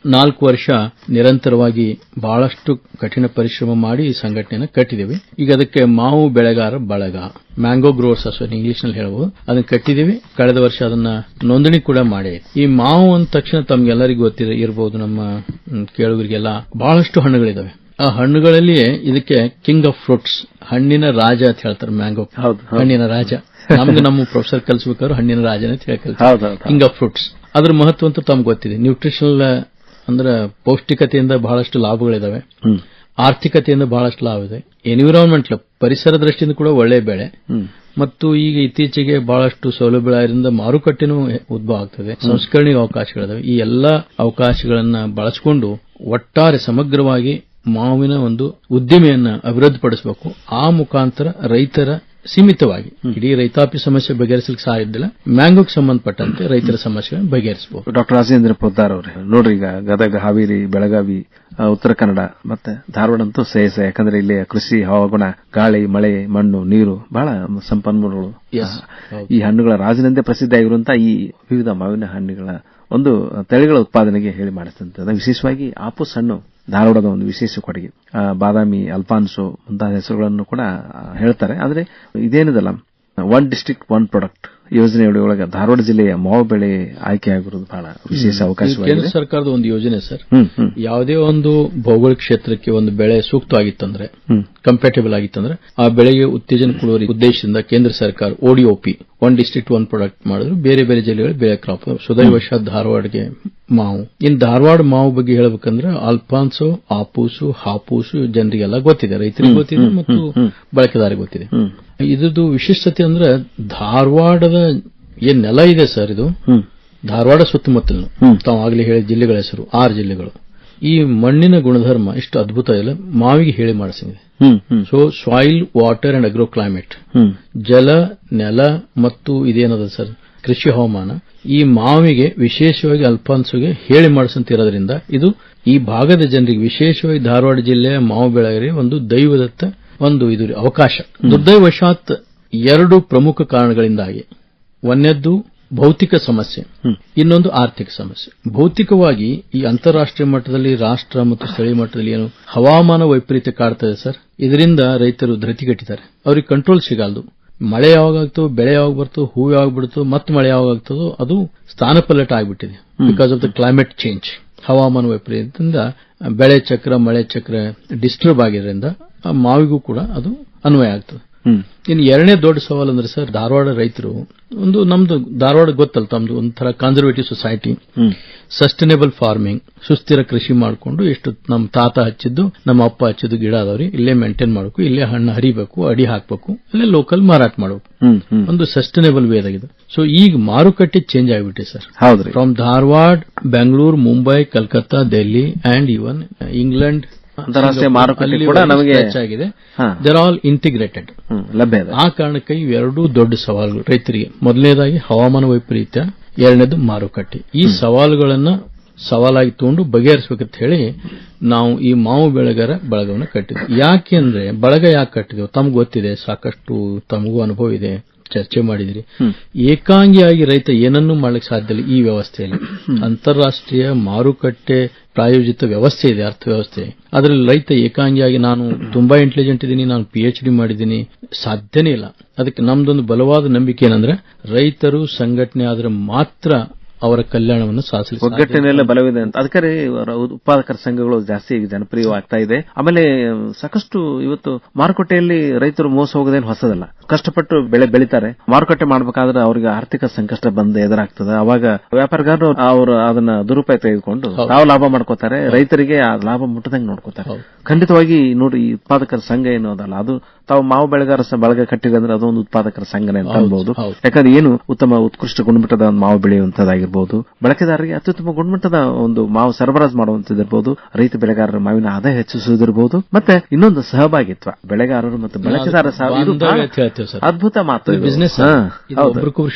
ನಾಲ್ಕು ವರ್ಷ ನಿರಂತರವಾಗಿ ಬಹಳಷ್ಟು ಕಠಿಣ ಪರಿಶ್ರಮ ಮಾಡಿ ಈ ಸಂಘಟನೆಯನ್ನು ಕಟ್ಟಿದ್ದೀವಿ ಈಗ ಅದಕ್ಕೆ ಮಾವು ಬೆಳೆಗಾರ ಬಳಗ ಮ್ಯಾಂಗೋ ಗ್ರೋವರ್ಸ್ ಅಸೋಸಿಯೇಷನ್ ಇಂಗ್ಲಿಷ್ನಲ್ಲಿ ಹೇಳಬಹುದು. ಅದನ್ನ ಕಟ್ಟಿದ್ದೀವಿ ಕಳೆದ ವರ್ಷ ಅದನ್ನ ನೋಂದಣಿ ಕೂಡ ಮಾಡಿ. ಈ ಮಾವು ಅಂದ ತಕ್ಷಣ ತಮ್ಗೆಲ್ಲರಿಗೂ ಗೊತ್ತಿರ ಇರಬಹುದು ನಮ್ಮ ಕೇಳುವರಿಗೆಲ್ಲ ಕೇಳುಗರಿಗೆಲ್ಲ ಬಹಳಷ್ಟು ಹಣ್ಣುಗಳಿದಾವೆ. ಆ ಹಣ್ಣುಗಳಲ್ಲಿಯೇ ಇದಕ್ಕೆ ಕಿಂಗ್ ಆಫ್ ಫ್ರೂಟ್ಸ್ ಹಣ್ಣಿನ ರಾಜ ಅಂತ ಹೇಳ್ತಾರೆ ಮ್ಯಾಂಗೋ. ಹಣ್ಣಿನ ರಾಜ. ನಮ್ಗೆ ನಮ್ಮ ಪ್ರೊಫೆಸರ್ ಕಲಿಸ್ಬೇಕಾದ್ರೆ ಹಣ್ಣಿನ ರಾಜ ಅಂತ ಹೇಳಿ. King of fruits. ಅದ್ರ ಮಹತ್ವ ಅಂತ ತಮ್ಗೆ ಗೊತ್ತಿದೆ. ನ್ಯೂಟ್ರಿಷನಲ್ ಅಂದ್ರೆ ಪೌಷ್ಟಿಕತೆಯಿಂದ ಬಹಳಷ್ಟು ಲಾಭಗಳಿದಾವೆ. ಆರ್ಥಿಕತೆಯಿಂದ ಬಹಳಷ್ಟು ಲಾಭ ಇದೆ. ಎನ್ವಿರಾನ್ಮೆಂಟ್ ಪರಿಸರ ದೃಷ್ಟಿಯಿಂದ ಕೂಡ ಒಳ್ಳೆ ಬೆಳೆ. ಮತ್ತು ಈಗ ಇತ್ತೀಚೆಗೆ ಬಹಳಷ್ಟು ಸೌಲಭ್ಯಗಳಿಂದ ಮಾರುಕಟ್ಟೆನೂ ಉದ್ಭವ ಆಗ್ತದೆ. ಸಂಸ್ಕರಣೆಗೆ ಅವಕಾಶಗಳಿದಾವೆ. ಈ ಎಲ್ಲಾ ಅವಕಾಶಗಳನ್ನ ಬಳಸಿಕೊಂಡು ಒಟ್ಟಾರೆ ಸಮಗ್ರವಾಗಿ ಮಾವಿನ ಒಂದು ಉದ್ದಿಮೆಯನ್ನ ಅಭಿವೃದ್ಧಿಪಡಿಸಬೇಕು. ಆ ಮುಖಾಂತರ ರೈತರ ಸೀಮಿತವಾಗಿ. ಇಡೀ ರೈತಾಪಿ ಸಮಸ್ಯೆ ಬಗೆಹರಿಸಲಿಕ್ಕೆ ಸಾಧ್ಯವಿಲ್ಲ ಮ್ಯಾಂಗೋಗೆ ಸಂಬಂಧಪಟ್ಟಂತೆ ರೈತರ ಸಮಸ್ಯೆ ಬಗೆಹರಿಸಬಹುದು ಡಾಕ್ಟರ್ ರಾಜೇಂದ್ರ ಪೊದ್ದಾರ್ ಅವರೇ ನೋಡ್ರಿ ಈಗ ಗದಗ ಹಾವೇರಿ ಬೆಳಗಾವಿ ಉತ್ತರ ಕನ್ನಡ ಮತ್ತೆ ಧಾರವಾಡ ಅಂತೂ ಸೇಸ ಯಾಕಂದ್ರೆ ಇಲ್ಲಿ ಕೃಷಿ ಹವಾಗುಣ ಗಾಳಿ ಮಳೆ ಮಣ್ಣು ನೀರು ಬಹಳ ಸಂಪನ್ಮೂಲಗಳು. ಈ ಹಣ್ಣುಗಳ ರಾಜನಂದೇ ಪ್ರಸಿದ್ಧ ಆಗಿರುವಂತಹ ಈ ವಿವಿಧ ಮಾವಿನ ಹಣ್ಣುಗಳ ಒಂದು ತಳಿಗಳ ಉತ್ಪಾದನೆಗೆ ಹೇಳಿ ಮಾಡಿಸ್ತಂತ. ವಿಶೇಷವಾಗಿ ಆಪೂಸ್ ಹಣ್ಣು ಧಾರವಾಡದ ಒಂದು ವಿಶೇಷ ಕೊಡುಗೆ. ಬಾದಾಮಿ ಅಲ್ಫಾನ್ಸೋ ಮುಂತಾದ ಹೆಸರುಗಳನ್ನು ಕೂಡ ಹೇಳ್ತಾರೆ. ಆದರೆ ಇದೇನಿದಲ್ಲ ಒನ್ ಡಿಸ್ಟಿಕ್ ಒನ್ ಪ್ರಾಡಕ್ಟ್ ಯೋಜನೆಯೊಳಗೆ ಧಾರವಾಡ ಜಿಲ್ಲೆಯ ಮಾವು ಬೆಳೆ ಆಯ್ಕೆಯಾಗಿರುವುದು ಬಹಳ ವಿಶೇಷ ಅವಕಾಶ ಕೇಂದ್ರ ಸರ್ಕಾರದ ಒಂದು ಯೋಜನೆ ಸರ್. ಯಾವುದೇ ಒಂದು ಭೌಗೋಳಿಕ ಕ್ಷೇತ್ರಕ್ಕೆ ಒಂದು ಬೆಳೆ ಸೂಕ್ತವಾಗಿತ್ತಂದ್ರೆ ಹ್ಮ್. ಕಂಪ್ಯಾಟಬಲ್ ಆಗಿತ್ತಂದ್ರೆ ಆ ಬೆಳೆಗೆ ಉತ್ತೇಜನ ಕೊಡುವ ಉದ್ದೇಶದಿಂದ ಕೇಂದ್ರ ಸರ್ಕಾರ ODOP one district one product ಮಾಡಿದ್ರು. ಬೇರೆ ಬೇರೆ ಜಿಲ್ಲೆಗಳು ಬೆಳೆ ಕ್ರಾಪ್ ಸುದೈವಶ ಧಾರವಾಡಗೆ ಮಾವು. ಇನ್ ಧಾರವಾಡ ಮಾವು ಬಗ್ಗೆ ಹೇಳಬೇಕಂದ್ರೆ ಅಲ್ಫಾನ್ಸೋ ಆಪೂಸು ಹಾಪೂಸು ಜನರಿಗೆಲ್ಲ ಗೊತ್ತಿದೆ. ರೈತರಿಗೆ ಗೊತ್ತಿದೆ ಮತ್ತು ಬಳಕೆದಾರಿಗೆ ಗೊತ್ತಿದೆ. ಇದರದು ಇದ್ರದ್ದು ವಿಶಿಷ್ಟತೆ ಅಂದ್ರೆ ಧಾರವಾಡದ ಏನ್ ನೆಲ ಇದೆ ಸರ್ ಇದು? ಧಾರವಾಡ ಸುತ್ತಮುತ್ತಲು ತಾವು ಆಗಲೇ ಹೇಳಿದ ಜಿಲ್ಲೆಗಳ ಹೆಸರು ಆರು ಜಿಲ್ಲೆಗಳು. ಈ ಮಣ್ಣಿನ ಗುಣಧರ್ಮ ಇಷ್ಟು ಅದ್ಭುತ ಇಲ್ಲ. ಮಾವಿಗೆ ಹೇಳಿ ಮಾಡಿಸಿದೆ. So soil water and agro climate ಜಲ ನೆಲ ಮತ್ತು ಇದೇನದ ಸರ್ ಕೃಷಿ ಹವಾಮಾನ. ಈ ಮಾವಿಗೆ ವಿಶೇಷವಾಗಿ ಅಲ್ಫಾನ್ಸೋಗೆ ಹೇಳಿ ಮಾಡಿಸಂತಿರೋದ್ರಿಂದ ಇದು ಈ ಭಾಗದ ಜನರಿಗೆ ವಿಶೇಷವಾಗಿ ಧಾರವಾಡ ಜಿಲ್ಲೆಯ ಮಾವು ಬೆಳೆಗರಿಗೆ ಒಂದು ದೈವದತ್ತ ಒಂದು ಇದು ಅವಕಾಶ. ದುರ್ದೈವಶಾತ್ ಎರಡು ಪ್ರಮುಖ ಕಾರಣಗಳಿಂದಾಗಿ. ಒಂದನೇದ್ದು ಭೌತಿಕ ಸಮಸ್ಯೆ. ಇನ್ನೊಂದು ಆರ್ಥಿಕ ಸಮಸ್ಯೆ. ಭೌತಿಕವಾಗಿ ಈ ಅಂತಾರಾಷ್ಟ್ರೀಯ ಮಟ್ಟದಲ್ಲಿ ರಾಷ್ಟ್ರ ಮತ್ತು ಸ್ಥಳೀಯ ಮಟ್ಟದಲ್ಲಿ ಏನು ಹವಾಮಾನ ವೈಪರೀತ್ಯ ಕಾಡ್ತದೆ ಸರ್? ಇದರಿಂದ ರೈತರು ಧೃತಿಗೆಟ್ಟಿದ್ದಾರೆ. ಅವ್ರಿಗೆ ಕಂಟ್ರೋಲ್ ಸಿಗಲ್ದು. ಮಳೆ ಯಾವಾಗ ಆಗ್ತದೋ ಬೆಳೆ ಯಾವಾಗ ಬರ್ತೋ ಹೂ ಯಾವಾಗ ಬಿಡ್ತೋ ಮತ್ತೆ ಮಳೆ ಯಾವಾಗ ಆಗ್ತದೋ ಅದು ಸ್ಥಾನಪಲ್ಲಟ ಆಗ್ಬಿಟ್ಟಿದೆ because of the climate change ಹವಾಮಾನ ವೈಪರೀತ್ಯದಿಂದ ಬೆಳೆ ಚಕ್ರ ಮಳೆ ಚಕ್ರ ಡಿಸ್ಟರ್ಬ್ ಆಗಿರೋದ್ರಿಂದ ಆ ಮಾವಿಗೂ ಕೂಡ ಅದು ಅನ್ವಯ ಆಗ್ತದೆ. ಇನ್ನು ಎರಡನೇ ದೊಡ್ಡ ಸವಾಲು ಅಂದ್ರೆ ಸರ್ ಧಾರವಾಡ ರೈತರು ಒಂದು ನಮ್ದು ಧಾರವಾಡ ಗೊತ್ತಲ್ಲ ತಮ್ದು ಒಂಥರ ಕನ್ಸರ್ವೇಟಿವ್ ಸೊಸೈಟಿ ಸಸ್ಟೈನೇಬಲ್ ಫಾರ್ಮಿಂಗ್ ಸುಸ್ಥಿರ ಕೃಷಿ ಮಾಡಿಕೊಂಡು ಎಷ್ಟು ನಮ್ಮ ತಾತ ಹಚ್ಚಿದ್ದು ನಮ್ಮ ಅಪ್ಪ ಹಚ್ಚಿದ್ದು ಗಿಡ ಅದಾವ್ರಿ ಇಲ್ಲೇ ಮೇಂಟೈನ್ ಮಾಡಬೇಕು ಇಲ್ಲೇ ಹಣ್ಣು ಹರಿಬೇಕು ಅಡಿ ಹಾಕಬೇಕು ಇಲ್ಲೇ ಲೋಕಲ್ ಮಾರಾಟ ಮಾಡಬೇಕು. ಒಂದು ಸಸ್ಟೈನೇಬಲ್ ವೇ ಆಗಿದೆ. ಸೊ ಈಗ ಮಾರುಕಟ್ಟೆ ಚೇಂಜ್ ಆಗಿಬಿಟ್ಟಿದೆ ಸರ್. ಹೌದು from Dharwad Bengaluru Mumbai Calcutta Delhi and even England ಅಂತಾರಾಷ್ಟ್ರೀಯ ಮಾರುಕಟ್ಟೆ ಕೂಡ ನಮಗೆ ಹೆಚ್ಚಾಗಿದೆ ದೇರ್ ಆಲ್ ಇಂಟಿಗ್ರೇಟೆಡ್ ಲಭ್ಯ ಆ ಕಾರಣಕ್ಕೆ ಇವೆರಡೂ ದೊಡ್ಡ ಸವಾಲುಗಳು. ರೈತರಿಗೆ ಮೊದಲನೇದಾಗಿ ಹವಾಮಾನ ವೈಪರೀತ್ಯ ಎರಡನೇದು ಮಾರುಕಟ್ಟೆ. ಈ ಸವಾಲುಗಳನ್ನು ಸವಾಲಾಗಿ ತಗೊಂಡು ಬಗೆಹರಿಸಬೇಕಂತ ಹೇಳಿ ನಾವು ಈ ಮಾವು ಬೆಳೆಗಾರ ಬಳಗವನ್ನು ಕಟ್ಟಿದ್ವಿ. ಯಾಕೆ ಅಂದ್ರೆ ಬಳಗ ಯಾಕೆ ಕಟ್ಟಿದ್ವಿ? ತಮ್ಗೆ ಗೊತ್ತಿದೆ ಸಾಕಷ್ಟು ತಮಗೂ ಅನುಭವ ಇದೆ ಚರ್ಚೆ ಮಾಡಿದಿರಿ. ಏಕಾಂಗಿಯಾಗಿ ರೈತ ಏನನ್ನೂ ಮಾಡಲಿಕ್ಕೆ ಸಾಧ್ಯ ಇಲ್ಲ ಈ ವ್ಯವಸ್ಥೆಯಲ್ಲಿ. ಅಂತಾರಾಷ್ಟ್ರೀಯ ಮಾರುಕಟ್ಟೆ ಪ್ರಾಯೋಜಿತ ವ್ಯವಸ್ಥೆ ಇದೆ, ಅರ್ಥವ್ಯವಸ್ಥೆ. ಅದರಲ್ಲಿ ರೈತ ಏಕಾಂಗಿಯಾಗಿ ನಾನು ತುಂಬಾ ಇಂಟೆಲಿಜೆಂಟ್ ಇದ್ದೀನಿ, ನಾನು ಪಿ ಎಚ್ ಡಿ ಮಾಡಿದ್ದೀನಿ, ಸಾಧ್ಯನೇ ಇಲ್ಲ. ಅದಕ್ಕೆ ನಮ್ದೊಂದು ಬಲವಾದ ನಂಬಿಕೆ ಏನಂದ್ರೆ, ರೈತರು ಸಂಘಟನೆ ಆದ್ರೆ ಮಾತ್ರ ಅವರ ಕಲ್ಯಾಣವನ್ನು ಸಾಧಿಸಲಿಕ್ಕೆ ಒಗ್ಗಟ್ಟಿನಲ್ಲಿ ಬಲವಿದೆ ಅಂತ. ಅದಕ್ಕೆ ಉತ್ಪಾದಕರ ಸಂಘಗಳು ಜಾಸ್ತಿ ಈಗ ಜನಪ್ರಿಯವಾಗ್ತಾ ಇದೆ. ಆಮೇಲೆ ಸಾಕಷ್ಟು ಇವತ್ತು ಮಾರುಕಟ್ಟೆಯಲ್ಲಿ ರೈತರು ಮೋಸ ಹೋಗೋದೇನು ಹೊಸದಲ್ಲ. ಕಷ್ಟಪಟ್ಟು ಬೆಳೆ ಬೆಳಿತಾರೆ. ಮಾರುಕಟ್ಟೆ ಮಾಡಬೇಕಾದ್ರೆ ಅವರಿಗೆ ಆರ್ಥಿಕ ಸಂಕಷ್ಟ ಬಂದು ಎದುರಾಗ್ತದೆ. ಅವಾಗ ವ್ಯಾಪಾರಗಾರರು ಅವರು ಅದನ್ನ ದುರುಪಯೋಗ ತೆಗೆದುಕೊಂಡು ತಾವು ಲಾಭ ಮಾಡ್ಕೋತಾರೆ. ರೈತರಿಗೆ ಆ ಲಾಭ ಮುಟ್ಟದಂಗೆ ನೋಡ್ಕೋತಾರೆ. ಖಂಡಿತವಾಗಿ ನೋಡಿ ಈ ಉತ್ಪಾದಕರ ಸಂಘ ಏನು ಅದಲ್ಲ. ಅದು ತಾವು ಮಾವು ಬೆಳೆಗಾರ ಬಳಗ ಕಟ್ಟಿದ್ರೆ ಅಂದ್ರೆ ಅದೊಂದು ಉತ್ಪಾದಕರ ಸಂಘನೆ ಅಂತ ಹೌದು, ಅನ್ಬಹುದು ಯಾಕಂದ್ರೆ ಏನು ಉತ್ತಮ ಉತ್ಕೃಷ್ಟ ಗುಣಮಟ್ಟದ ಮಾವು ಬೆಳೆಯುವಂತದ್ದಾಗಿರ್ಬೋದು ಆಗಿರ್ಬೋದು ಬಳಕೆದಾರರಿಗೆ ಅತ್ಯುತ್ತಮ ಗುಣಮಟ್ಟದ ಒಂದು ಮಾವು ಸರಬರಾಜು ಮಾಡುವಂತದ್ದಿರಬಹುದು ರೈತ ಬೆಳೆಗಾರರ ಮಾವಿನ ಆದಾಯ ಹೆಚ್ಚಿಸುವುದಿರಬಹುದು ಮತ್ತೆ ಇನ್ನೊಂದು ಸಹಭಾಗಿತ್ವ. ಬೆಳೆಗಾರರು ಮತ್ತು ಬಳಕೆದಾರ ಸಹ ಇದು ಬಾಂಧವ್ಯ ಬಹಳ ಅಂತ ಹೇಳ್ತೇವೆ ಸರ್. ಅದ್ಭುತ ಮಾತು. ಬಿಸ್ನೆಸ್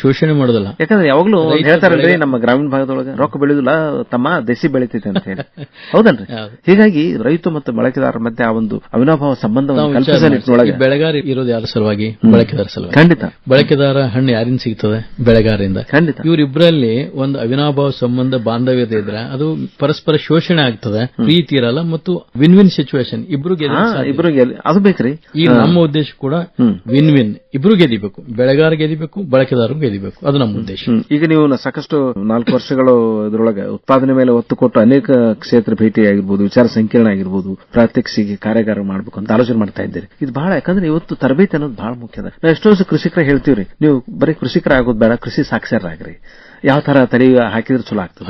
ಶೋಷಣೆ ಮಾಡೋದಲ್ಲ. ಯಾಕಂದ್ರೆ ಯಾವಾಗ್ಲೂ ಹೇಳ್ತಾರಲ್ರಿ ನಮ್ಮ ಗ್ರಾಮೀಣ ಭಾಗದೊಳಗೆ ರೊಕ್ಕ ಬೆಳೆಯುದಿಲ್ಲ ತಮ್ಮ ದೇಸಿ ಬೆಳಿತೈತೆ ಅಂತ ಹೇಳಿ. [laughs] ಹೌದನ್ರಿ ಹೌದು. ಹೀಗಾಗಿ ರೈತ ಮತ್ತು ಬಳಕೆದಾರರ ಮಧ್ಯೆ ಆ ಒಂದು ಅವಿನಾಭಾವ ಸಂಬಂಧವನ್ನು ಬೆಳೆಗಾರ ಇರೋದು ಯಾರ ಸಲುವಾಗಿ? ಬಳಕೆದಾರ ಸಲುವಾಗಿ. ಖಂಡಿತ. ಬಳಕೆದಾರ ಹಣ್ಣು ಯಾರಿಂದ ಸಿಗ್ತದೆ? ಬೆಳೆಗಾರರಿಂದ. ಖಂಡಿತ. ಇವರಿಬ್ಬರಲ್ಲಿ ಒಂದು ಅವಿನಾಭಾವ ಸಂಬಂಧ ಬಾಂಧವ್ಯತೆ ಇದ್ರೆ ಅದು ಪರಸ್ಪರ ಶೋಷಣೆ ಆಗ್ತದೆ ಪ್ರೀತಿ ಇರಲ್ಲ ಮತ್ತು ವಿನ್ ವಿನ್ ಸಿಚುವೇಶನ್ ಇಬ್ರು ಇಬ್ರು ಅದು ಬೇಕ್ರಿ. ಈ ನಮ್ಮ ಉದ್ದೇಶ ಕೂಡ. ವಿನ್ ವಿನ್ ಇಬ್ರು ಗೆದಿಬೇಕು ಬೆಳೆಗಾರ ಗೆದಿಬೇಕು ಬಳಕೆದಾರರು ಗೆದಿಬೇಕು. ಅದು ನಮ್ಮ ಉದ್ದೇಶ. ಈಗ ನೀವು ಸಾಕಷ್ಟು ನಾಲ್ಕು ವರ್ಷಗಳು ಇದರೊಳಗೆ ಉತ್ಪಾದನೆ ಮೇಲೆ ಒತ್ತು ಕೊಟ್ಟು ಅನೇಕ ಕ್ಷೇತ್ರ ಭೇಟಿ ಆಗಿರ್ಬೋದು ವಿಚಾರ ಸಂಕಿರಣ ಆಗಿರ್ಬೋದು ಪ್ರಾತ್ಯಕ್ಷಿಗೆ ಕಾರ್ಯಾಗಾರ ಮಾಡಬೇಕು ಅಂತ ಆಲೋಚನೆ ಮಾಡ್ತಾ ಇದ್ದೀರಿ. ಇದು ಬಹಳ ಯಾಕಂದ್ರೆ ಇವತ್ತು ತರಬೇತಿ ಅನ್ನೋದು ಬಹಳ ಮುಖ್ಯ ನಾವು ಎಷ್ಟೋ ಕೃಷಿಕರ ಹೇಳ್ತೀವ್ರಿ ನೀವು ಬರೀ ಕೃಷಿಕರ ಆಗೋದು ಬೇಡ ಕೃಷಿ ಸಾಕ್ಷರರಾಗ್ರಿ ಯಾವ ತರ ತಳಿ ಹಾಕಿದ್ರೆ ಚಲೋ ಆಗ್ತದೆ.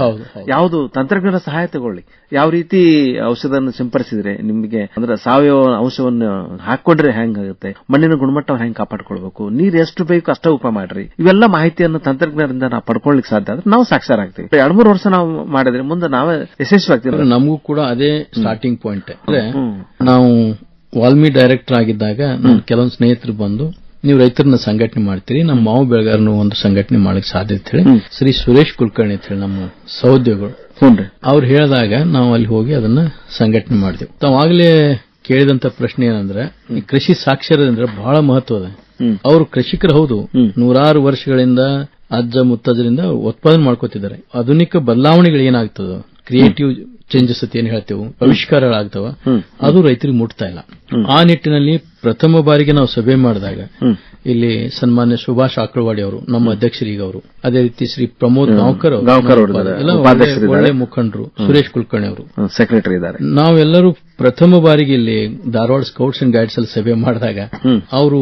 ಯಾವುದು ತಂತ್ರಜ್ಞಾನ ಸಹಾಯ ತಗೊಳ್ಳಿ. ಯಾವ ರೀತಿ ಔಷಧವನ್ನು ಸಿಂಪಡಿಸಿದ್ರೆ ನಿಮಗೆ ಅಂದ್ರೆ ಸಾವಯವ ಅಂಶವನ್ನು ಹಾಕೊಂಡ್ರೆ ಹೆಂಗಾಗುತ್ತೆ ಮಣ್ಣಿನ ಗುಣಮಟ್ಟ ಹೆಂಗ್ ಕಾಪಾಡ್ಕೊಳ್ಬೇಕು? ನೀರ್ ಎಷ್ಟು ಬೇಕು ಅಷ್ಟ ಉಪ ಮಾಡ್ರಿ. ಇವೆಲ್ಲ ಮಾಹಿತಿಯನ್ನು ತಂತ್ರಜ್ಞಾನದಿಂದ ನಾವು ಪಡ್ಕೊಳ್ಳಿಕ್ ಸಾಧ್ಯ ಆದ್ರೆ ನಾವು ಸಾಕ್ಷರ ಆಗ್ತೀವಿ ಎರಡ್ ಮೂರು ವರ್ಷ ನಾವು ಮಾಡಿದ್ರೆ ಮುಂದೆ ನಾವೇ ಯಶಸ್ವಿ ಆಗ್ತೀವಿ. ನಮಗೂ ಕೂಡ ಅದೇ ಸ್ಟಾರ್ಟಿಂಗ್ ಪಾಯಿಂಟ್ ನಾವು ವಾಲ್ಮಿ ಡೈರೆಕ್ಟರ್ ಆಗಿದ್ದಾಗ ಕೆಲವೊಂದು ಸ್ನೇಹಿತರು ಬಂದು ನೀವು ರೈತರನ್ನ ಸಂಘಟನೆ ಮಾಡ್ತೀರಿ ನಮ್ಮ ಮಾವು ಬೆಳೆಗಾರನು ಒಂದು ಸಂಘಟನೆ ಮಾಡಕ್ ಸಾಧ್ಯ ಅಂತ ಹೇಳಿ ಶ್ರೀ ಸುರೇಶ್ ಕುಲಕರ್ಣಿ ಅಂತ ಹೇಳಿ ನಮ್ಮ ಸಹೋದ್ಯೋಗಿಗಳು ಅವ್ರು ಹೇಳಿದಾಗ ನಾವು ಅಲ್ಲಿ ಹೋಗಿ ಅದನ್ನ ಸಂಘಟನೆ ಮಾಡಿದೆವು ತಾವಾಗಲೇ ಕೇಳಿದಂತ ಪ್ರಶ್ನೆ ಏನಂದ್ರೆ ಈ ಕೃಷಿ ಸಾಕ್ಷರ ಅಂದ್ರೆ ಬಹಳ ಮಹತ್ವದ. ಅವರು ಕೃಷಿಕರು ಹೌದು. ನೂರಾರು ವರ್ಷಗಳಿಂದ ಅಜ್ಜ ಮುತ್ತಜ್ಜರಿಂದ ಉತ್ಪಾದನೆ ಮಾಡ್ಕೋತಿದ್ದಾರೆ. ಆಧುನಿಕ ಬದಲಾವಣೆಗಳು ಏನಾಗ್ತದ ಕ್ರಿಯೇಟಿವ್ ಚೇಂಜಸ್ ಅಂತ ಏನ್ ಹೇಳ್ತೇವೆ ಆವಿಷ್ಕಾರಗಳಾಗ್ತವ ಅದು ರೈತರಿಗೆ ಮುಟ್ತಾ ಇಲ್ಲ. ಆ ನಿಟ್ಟಿನಲ್ಲಿ ಪ್ರಥಮ ಬಾರಿಗೆ ನಾವು ಸಭೆ ಮಾಡಿದಾಗ ಇಲ್ಲಿ ಸನ್ಮಾನ್ಯ ಸುಭಾಷ್ ಆಕಳವಾಡಿ ಅವರು ನಮ್ಮ ಅಧ್ಯಕ್ಷರಿಗ ಅವರು ಅದೇ ರೀತಿ ಶ್ರೀ ಪ್ರಮೋದ್ ನಾವ್ಕರ್ ಅವರು ಒಳ್ಳೆ- ಮುಖಂಡರು ಸುರೇಶ್ ಕುಲಕರ್ಣಿ ಅವರು. ಸೆಕ್ರೆಟರಿ ಇದ್ದಾರೆ. ನಾವೆಲ್ಲರೂ ಪ್ರಥಮ ಬಾರಿಗೆ ಇಲ್ಲಿ ಧಾರವಾಡ ಸ್ಕೌಟ್ಸ್ ಅಂಡ್ ಗೈಡ್ಸ್ ಅಲ್ಲಿ ಸಭೆ ಮಾಡಿದಾಗ. ಅವರು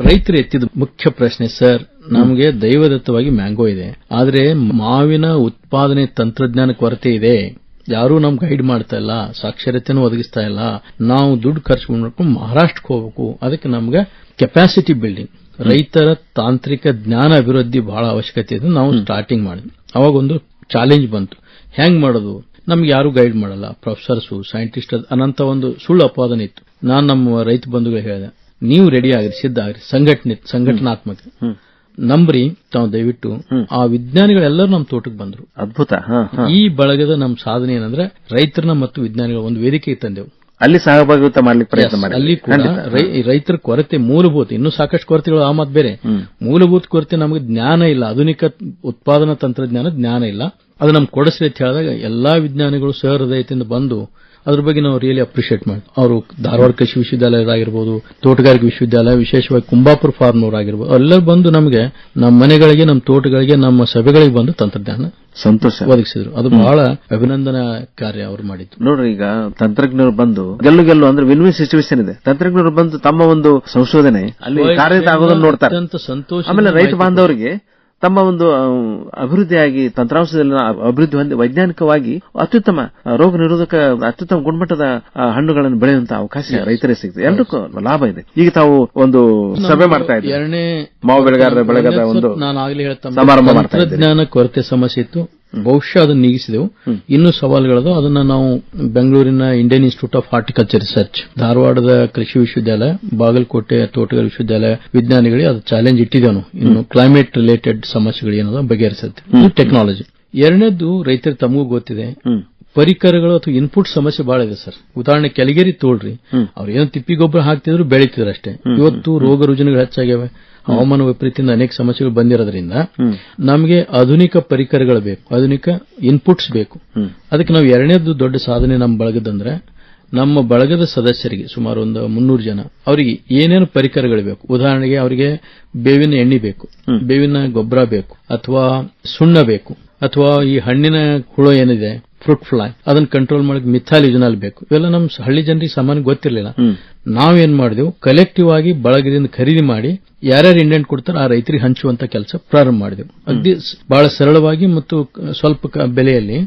ರೈತರು ಎತ್ತಿದ ಮುಖ್ಯ ಪ್ರಶ್ನೆ ಸರ್ ನಮಗೆ ದೈವದತ್ತವಾಗಿ ಮ್ಯಾಂಗೋ ಇದೆ. ಆದರೆ ಮಾವಿನ ಉತ್ಪಾದನೆ ತಂತ್ರಜ್ಞಾನ ಕೊರತೆ ಇದೆ. ಯಾರೂ ನಮ್ ಗೈಡ್ ಮಾಡ್ತಾ ಇಲ್ಲ ಸಾಕ್ಷರತೆನೂ ಒದಗಿಸ್ತಾ ಇಲ್ಲ. ನಾವು ದುಡ್ಡು ಖರ್ಚು ಮಾಡ್ಕೊಂಡು ಮಹಾರಾಷ್ಟ್ರಕ್ಕೆ ಹೋಗ್ಬೇಕು. ಅದಕ್ಕೆ ನಮ್ಗೆ ಕೆಪಾಸಿಟಿ ಬಿಲ್ಡಿಂಗ್ ರೈತರ ತಾಂತ್ರಿಕ ಜ್ಞಾನ ಅಭಿವೃದ್ಧಿ ಬಹಳ ಅವಶ್ಯಕತೆ ಇದೆ ನಾವು ಸ್ಟಾರ್ಟಿಂಗ್ ಮಾಡಿದ್ವಿ. ಅವಾಗ ಒಂದು ಚಾಲೆಂಜ್ ಬಂತು. ಹೆಂಗ್ ಮಾಡೋದು? ನಮ್ಗೆ ಯಾರು ಗೈಡ್ ಮಾಡಲ್ಲ. ಪ್ರೊಫೆಸರ್ಸು ಸೈಂಟಿಸ್ಟ್ ಅನ್ನಂತ ಒಂದು ಸುಳ್ಳು ಅಪಾದನೆ ಇತ್ತು. ನಾನು ನಮ್ಮ ರೈತ ಬಂಧುಗಳು ಹೇಳಿದೆ ನೀವು ರೆಡಿ ಆಗಿರಿ ಸಿದ್ಧ ಆಗಿರಿ. ಸಂಘಟನೆ ಸಂಘಟನಾತ್ಮಕ. ನಂಬ್ರಿ ತಾವು ದಯವಿಟ್ಟು ಆ ವಿಜ್ಞಾನಿಗಳೆಲ್ಲರೂ ನಮ್ಮ ತೋಟಕ್ಕೆ ಬಂದ್ರು. ಅದ್ಭುತ. ಈ ಬಳಗದ ನಮ್ಮ ಸಾಧನೆ ಏನಂದ್ರೆ ರೈತರನ್ನ ಮತ್ತು ವಿಜ್ಞಾನಿಗಳ ಒಂದು ವೇದಿಕೆ ತಂದೆವು. ಅಲ್ಲಿ ಸಹಭಾಗಿತ್ವ ಮಾಡ್ಲಿಕ್ಕೆ ಪ್ರಯತ್ನ ಮಾಡಿ ಅಲ್ಲಿ ಕೂಡ ರೈತರ ಕೊರತೆ ಮೂಲಭೂತ ಇನ್ನೂ ಸಾಕಷ್ಟು ಕೊರತೆಗಳು ಆ ಮಾತು ಬೇರೆ. ಮೂಲಭೂತ ಕೊರತೆ ನಮಗೆ ಜ್ಞಾನ ಇಲ್ಲ. ಆಧುನಿಕ ಉತ್ಪಾದನಾ ತಂತ್ರಜ್ಞಾನ ಜ್ಞಾನ ಇಲ್ಲ. ಅದು ನಮ್ಗೆ ಕೊಡಿಸ್ರಿ ಅಂತ ಹೇಳಿದಾಗ ಎಲ್ಲಾ ವಿಜ್ಞಾನಿಗಳು ಸಹೃದಯತೆಯಿಂದ ಬಂದು ಅದ್ರ ಬಗ್ಗೆ ನಾವು ರಿಯಲಿ ಅಪ್ರಿಷಿಯೇಟ್ ಮಾಡಿ ಅವರು ಧಾರವಾಡ ಕೃಷಿ ವಿಶ್ವವಿದ್ಯಾಲಯದಾಗಿರ್ಬೋದು ತೋಟಗಾರಿಕೆ ವಿಶ್ವವಿದ್ಯಾಲಯ ವಿಶೇಷವಾಗಿ ಕುಂಬಾಪುರ ಫಾರ್ಮ್ ಆಗಿರ್ಬೋದು ಎಲ್ಲರೂ ಬಂದು ನಮಗೆ ನಮ್ಮ ಮನೆಗಳಿಗೆ ನಮ್ಮ ತೋಟಗಳಿಗೆ ನಮ್ಮ ಸಭೆಗಳಿಗೆ ಬಂದು ತಂತ್ರಜ್ಞಾನ ಸಂತೋಷ. ಒದಗಿಸಿದ್ರು. ಅದು ಬಹಳ ಅಭಿನಂದನಾ ಕಾರ್ಯ ಅವರು ಮಾಡಿದ್ರು ನೋಡ್ರಿ ಈಗ ತಂತ್ರಜ್ಞರು ಬಂದು ಗೆಲ್ಲು ಗೆಲ್ಲು ಅಂದ್ರೆ ವಿನ್ ವಿನ್ ಸಿಚುವೇಶನ್ ಇದೆ. ತಂತ್ರಜ್ಞರು ಬಂದು ತಮ್ಮ ಒಂದು ಸಂಶೋಧನೆ ಅಲ್ಲಿ ಕಾರ್ಯ ಆಗೋದನ್ನ ನೋಡ್ತಾರೆ. ಸಂತೋಷ ಆಮೇಲೆ ರೈತ ಬಾಂಧವರಿಗೆ ತಮ್ಮ ಒಂದು ಅಭಿವೃದ್ಧಿಯಾಗಿ ತಂತ್ರಾಂಶದಲ್ಲಿ ಅಭಿವೃದ್ಧಿ ಹೊಂದಿ ವೈಜ್ಞಾನಿಕವಾಗಿ ಅತ್ಯುತ್ತಮ ರೋಗ ನಿರೋಧಕ ಅತ್ಯುತ್ತಮ ಗುಣಮಟ್ಟದ ಹಣ್ಣುಗಳನ್ನು ಬೆಳೆಯುವಂತ ಅವಕಾಶ ರೈತರಿಗೆ ಸಿಗ್ತದೆ. ಎಲ್ರಿಗೂ ಲಾಭ ಇದೆ. ಈಗ ತಾವು ಒಂದು ಸಭೆ ಮಾಡ್ತಾ ಇದ್ದೀವಿ. ಎರಡನೇ ಮಾವು ಬೆಳೆಗಾರರ ಬೆಳೆಗಾರ ಒಂದು ನಾನು ಆಗ್ಲೇ ಹೇಳ್ತಾ. ತಂತ್ರಜ್ಞಾನ ಕೊರತೆ ಸಮಸ್ಯೆ ಇತ್ತು. ಬಹುಶಃ ಅದನ್ನ ನೀಗಿಸಿದೆವು. ಇನ್ನೂ ಸವಾಲುಗಳದು ಅದನ್ನ ನಾವು ಬೆಂಗಳೂರಿನ Indian Institute of Horticulture Research ಧಾರವಾಡದ ಕೃಷಿ ವಿಶ್ವವಿದ್ಯಾಲಯ ಬಾಗಲಕೋಟೆ ತೋಟಗಾರಿಕೆ ವಿಶ್ವವಿದ್ಯಾಲಯ ವಿಜ್ಞಾನಿಗಳಿಗೆ ಅದು ಚಾಲೆಂಜ್ ಇಟ್ಟಿದ್ದೇವೆ ನಾವು. ಇನ್ನು ಕ್ಲೈಮೇಟ್ ರಿಲೇಟೆಡ್ ಸಮಸ್ಯೆಗಳು ಏನದ ಬಗೆಹರಿಸುತ್ತೆ. ಇದು ಟೆಕ್ನಾಲಜಿ ಎರಡನೇದು ರೈತರು ತಮಗೂ ಗೊತ್ತಿದೆ. ಪರಿಕರಗಳು ಅಥವಾ ಇನ್ಪುಟ್ ಸಮಸ್ಯೆ ಬಹಳ ಇದೆ ಸರ್. ಉದಾಹರಣೆ ಕೆಳಗೇರಿ ತೋಳ್ರಿ. ಅವ್ರು ಏನೋ ತಿಪ್ಪಿ ಗೊಬ್ಬರ ಹಾಕ್ತಿದ್ರು ಬೆಳೀತಿದ್ರು ಅಷ್ಟೇ. ಇವತ್ತು ರೋಗ ರುಜಿನಗಳು ಹೆಚ್ಚಾಗ್ಯಾವೆ. ಹವಾಮಾನ ವೈಪರೀತ್ಯದಿಂದ ಅನೇಕ ಸಮಸ್ಯೆಗಳು ಬಂದಿರೋದ್ರಿಂದ ನಮಗೆ ಆಧುನಿಕ ಪರಿಕರಗಳು ಬೇಕು ಆಧುನಿಕ ಇನ್ಪುಟ್ಸ್ ಬೇಕು. ಅದಕ್ಕೆ ನಾವು ಎರಡನೇದು ದೊಡ್ಡ ಸಾಧನೆ ನಮ್ಮ ಬಳಗದಂದ್ರೆ ನಮ್ಮ ಬಳಗದ ಸದಸ್ಯರಿಗೆ ಸುಮಾರು ಒಂದು ಮುನ್ನೂರು ಜನ ಅವರಿಗೆ ಏನೇನು ಪರಿಕರಗಳು ಬೇಕು. ಉದಾಹರಣೆಗೆ ಅವರಿಗೆ ಬೇವಿನ ಎಣ್ಣೆ ಬೇಕು ಬೇವಿನ ಗೊಬ್ಬರ ಬೇಕು ಅಥವಾ ಸುಣ್ಣ ಬೇಕು ಅಥವಾ ಈ ಹಣ್ಣಿನ ಹುಳು ಏನಿದೆ ಫ್ರೂಟ್ ಫ್ಲೈ ಅದನ್ನ ಕಂಟ್ರೋಲ್ ಮಾಡಕ್ಕೆ ಮಿಥಾಲಿಜನಲ್ ಬೇಕು. ಇವೆಲ್ಲ ನಮ್ಮ ಹಳ್ಳಿ ಜನರಿಗೆ ಸಾಮಾನ್ಯ ಗೊತ್ತಿರಲಿಲ್ಲ. ನಾವೇನ್ ಮಾಡಿದೆವು? ಕಲೆಕ್ಟಿವ್ ಆಗಿ ಬಳಗದಿಂದ ಖರೀದಿ ಮಾಡಿ ಯಾರ್ಯಾರು ಇಂಡೆಂಟ್ ಕೊಡ್ತಾರೆ ಆ ರೈತರಿಗೆ ಹಂಚುವಂತ ಕೆಲಸ ಪ್ರಾರಂಭ ಮಾಡಿದೆವು. ಅಗ್ದಿ ಬಹಳ ಸರಳವಾಗಿ ಮತ್ತು ಸ್ವಲ್ಪ ಬೆಲೆಯಲ್ಲಿ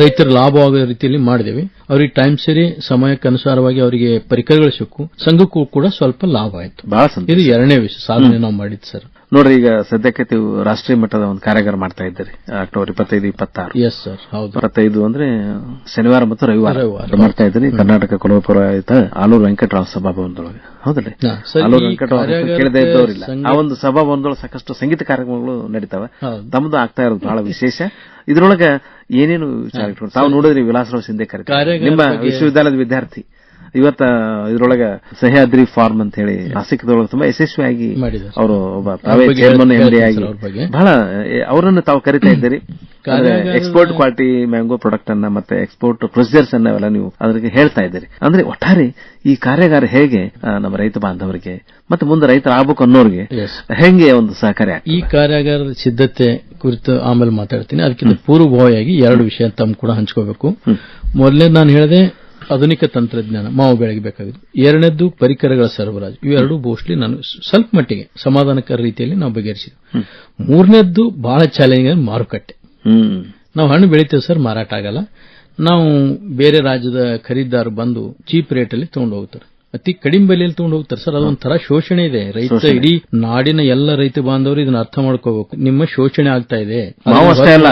ರೈತರ ಲಾಭವಾಗೋ ರೀತಿಯಲ್ಲಿ ಮಾಡಿದೆವು. ಅವರಿಗೆ ಟೈಮ್ ಸರಿ ಸಮಯಕ್ಕೆ ಅನುಸಾರವಾಗಿ ಅವರಿಗೆ ಪರಿಕರಗಳು ಸಿಕ್ಕು. ಸಂಘಕ್ಕೂ ಕೂಡ ಸ್ವಲ್ಪ ಲಾಭ ಆಯಿತು. ಇದು ಎರಡನೇ ವಿಷಯ ಸಾಧನೆ ನಾವು ಮಾಡಿದ್ದು ಸರ್. ನೋಡ್ರಿ ಈಗ ಸದ್ಯಕ್ಕೆ ನೀವು ರಾಷ್ಟ್ರೀಯ ಮಟ್ಟದ ಒಂದು ಕಾರ್ಯಾಗಾರ ಮಾಡ್ತಾ ಇದ್ದೀರಿ ಅಕ್ಟೋಬರ್ ಇಪ್ಪತ್ತೈದು ಇಪ್ಪತ್ತಾರು. ಎಸ್ ಸರ್ ಹೌದು. ಇಪ್ಪತ್ತೈದು ಅಂದ್ರೆ ಶನಿವಾರ ಮತ್ತು ರವಿವಾರ. ಮಾಡ್ತಾ ಇದ್ದೀರಿ. ಕರ್ನಾಟಕ ಕುಲವ ಆಯ್ತ ಆಲೂರು ವೆಂಕಟರಾವ್ ಸಭಾಭವನದೊಳಗೆ. ಹೌದಲ್ಲ ಹಾ, ಸರ್, ಆಲೂರು ವೆಂಕಟರಾವ್ ಕೇಳದೆ ಇದ್ದವರಿಲ್ಲ. ಆ ಒಂದು ಸಭಾಭವನದೊಳಗೆ ಸಾಕಷ್ಟು ಸಂಗೀತ ಕಾರ್ಯಕ್ರಮಗಳು ನಡೀತಾವೆ. ತಮ್ಮದು ಆಗ್ತಾ ಇರೋದು ಬಹಳ ವಿಶೇಷ. ಇದ್ರೊಳಗ ಏನೇನು ವಿಚಾರ ಇಟ್ಕೊಂಡು ತಾವು ನೋಡಿದ್ರಿ ವಿಲಾಸರಾವ್ ಸಿಂಧೆ ಕಾರ್ಯಕ್ರಮ ನಿಮ್ಮ ವಿಶ್ವವಿದ್ಯಾಲಯದ ವಿದ್ಯಾರ್ಥಿ. ಇವತ್ತ ಇದ್ರೊಳಗ ಸಹ್ಯಾದ್ರಿ ಫಾರ್ಮ್ ಅಂತ ಹೇಳಿ ನಾಸಿಕದೊಳಗೆ ತುಂಬಾ ಯಶಸ್ವಿಯಾಗಿ. ಅವರು ಒಬ್ಬ ಅವ್ರ ಪ್ರೈವೇಟ್ ಬಗ್ಗೆ ಚೇರ್ಮನ್ ಎಂ ಡಿ ಆಗಿ. ಬಹಳ ಅವರನ್ನು ತಾವು ಕರಿತಾ ಇದ್ದೀರಿ. ಎಕ್ಸ್ಪೋರ್ಟ್ ಕ್ವಾಲಿಟಿ ಮ್ಯಾಂಗೋ ಪ್ರಾಡಕ್ಟ್ ಅನ್ನ ಮತ್ತೆ ಎಕ್ಸ್ಪೋರ್ಟ್ ಪ್ರೊಸೀಜರ್ಸ್ ಅನ್ನೆಲ್ಲ ನೀವು ಅದಕ್ಕೆ ಹೇಳ್ತಾ ಇದ್ದೀರಿ. ಅಂದ್ರೆ ಒಟ್ಟಾರೆ ಈ ಕಾರ್ಯಾಗಾರ ಹೇಗೆ ನಮ್ಮ ರೈತ ಬಾಂಧವರಿಗೆ ಮತ್ತೆ ಮುಂದೆ ರೈತರಾಗಬೇಕು ಅನ್ನೋರಿಗೆ Yes. ಹೆಂಗೆ ಒಂದು ಸಹಕಾರಿ ಈ ಕಾರ್ಯಾಗಾರದ ಸಿದ್ಧತೆ ಕುರಿತು ಆಮೇಲೆ ಮಾತಾಡ್ತೀನಿ. ಅದಕ್ಕಿಂತ ಪೂರ್ವಭಾವಿಯಾಗಿ ಎರಡು ವಿಷಯ ತಮ್ಮ ಕೂಡ ಹಂಚ್ಕೋಬೇಕು. ಮೊದಲೇ ನಾನು ಹೇಳಿದೆ ಆಧುನಿಕ ತಂತ್ರಜ್ಞಾನ ಮಾವು ಬೆಳೆಗೆ ಬೇಕಾಗಿದೆ ಎರಡನೇದ್ದು ಪರಿಕರಗಳ ಸರಬರಾಜು. ಇವೆರಡು ಮೋಸ್ಟ್ಲಿ ನಾನು ಸ್ವಲ್ಪ ಮಟ್ಟಿಗೆ ಸಮಾಧಾನಕರ ರೀತಿಯಲ್ಲಿ ನಾವು ಬಗೆಹರಿಸಿದ್ವಿ. ಮೂರನೇದ್ದು ಬಹಳ ಚಾಲೆಂಜಿಂಗ್ ಮಾರುಕಟ್ಟೆ. ನಾವು ಹಣ್ಣು ಬೆಳಿತೇವೆ ಸರ್ ಮಾರಾಟ ಆಗಲ್ಲ. ನಾವು ಬೇರೆ ರಾಜ್ಯದ ಖರೀದಾರು ಬಂದು ಚೀಪ್ ರೇಟ್ ಅಲ್ಲಿ ತಗೊಂಡು ಹೋಗ್ತಾರೆ. ಅತಿ ಕಡಿಮೆ ಬೆಲೆಯಲ್ಲಿ ತಗೊಂಡು ಹೋಗ್ತಾರೆ. ಸರ್ ಅದೊಂಥರ ಶೋಷಣೆ ಇದೆ. ರೈತ ಇಡೀ ನಾಡಿನ ಎಲ್ಲ ರೈತ ಬಾಂಧವರು ಇದನ್ನ ಅರ್ಥ ಮಾಡ್ಕೋಬೇಕು. ನಿಮ್ಮ ಶೋಷಣೆ ಆಗ್ತಾ ಇದೆ. ಅಷ್ಟೇ ಅಲ್ಲ.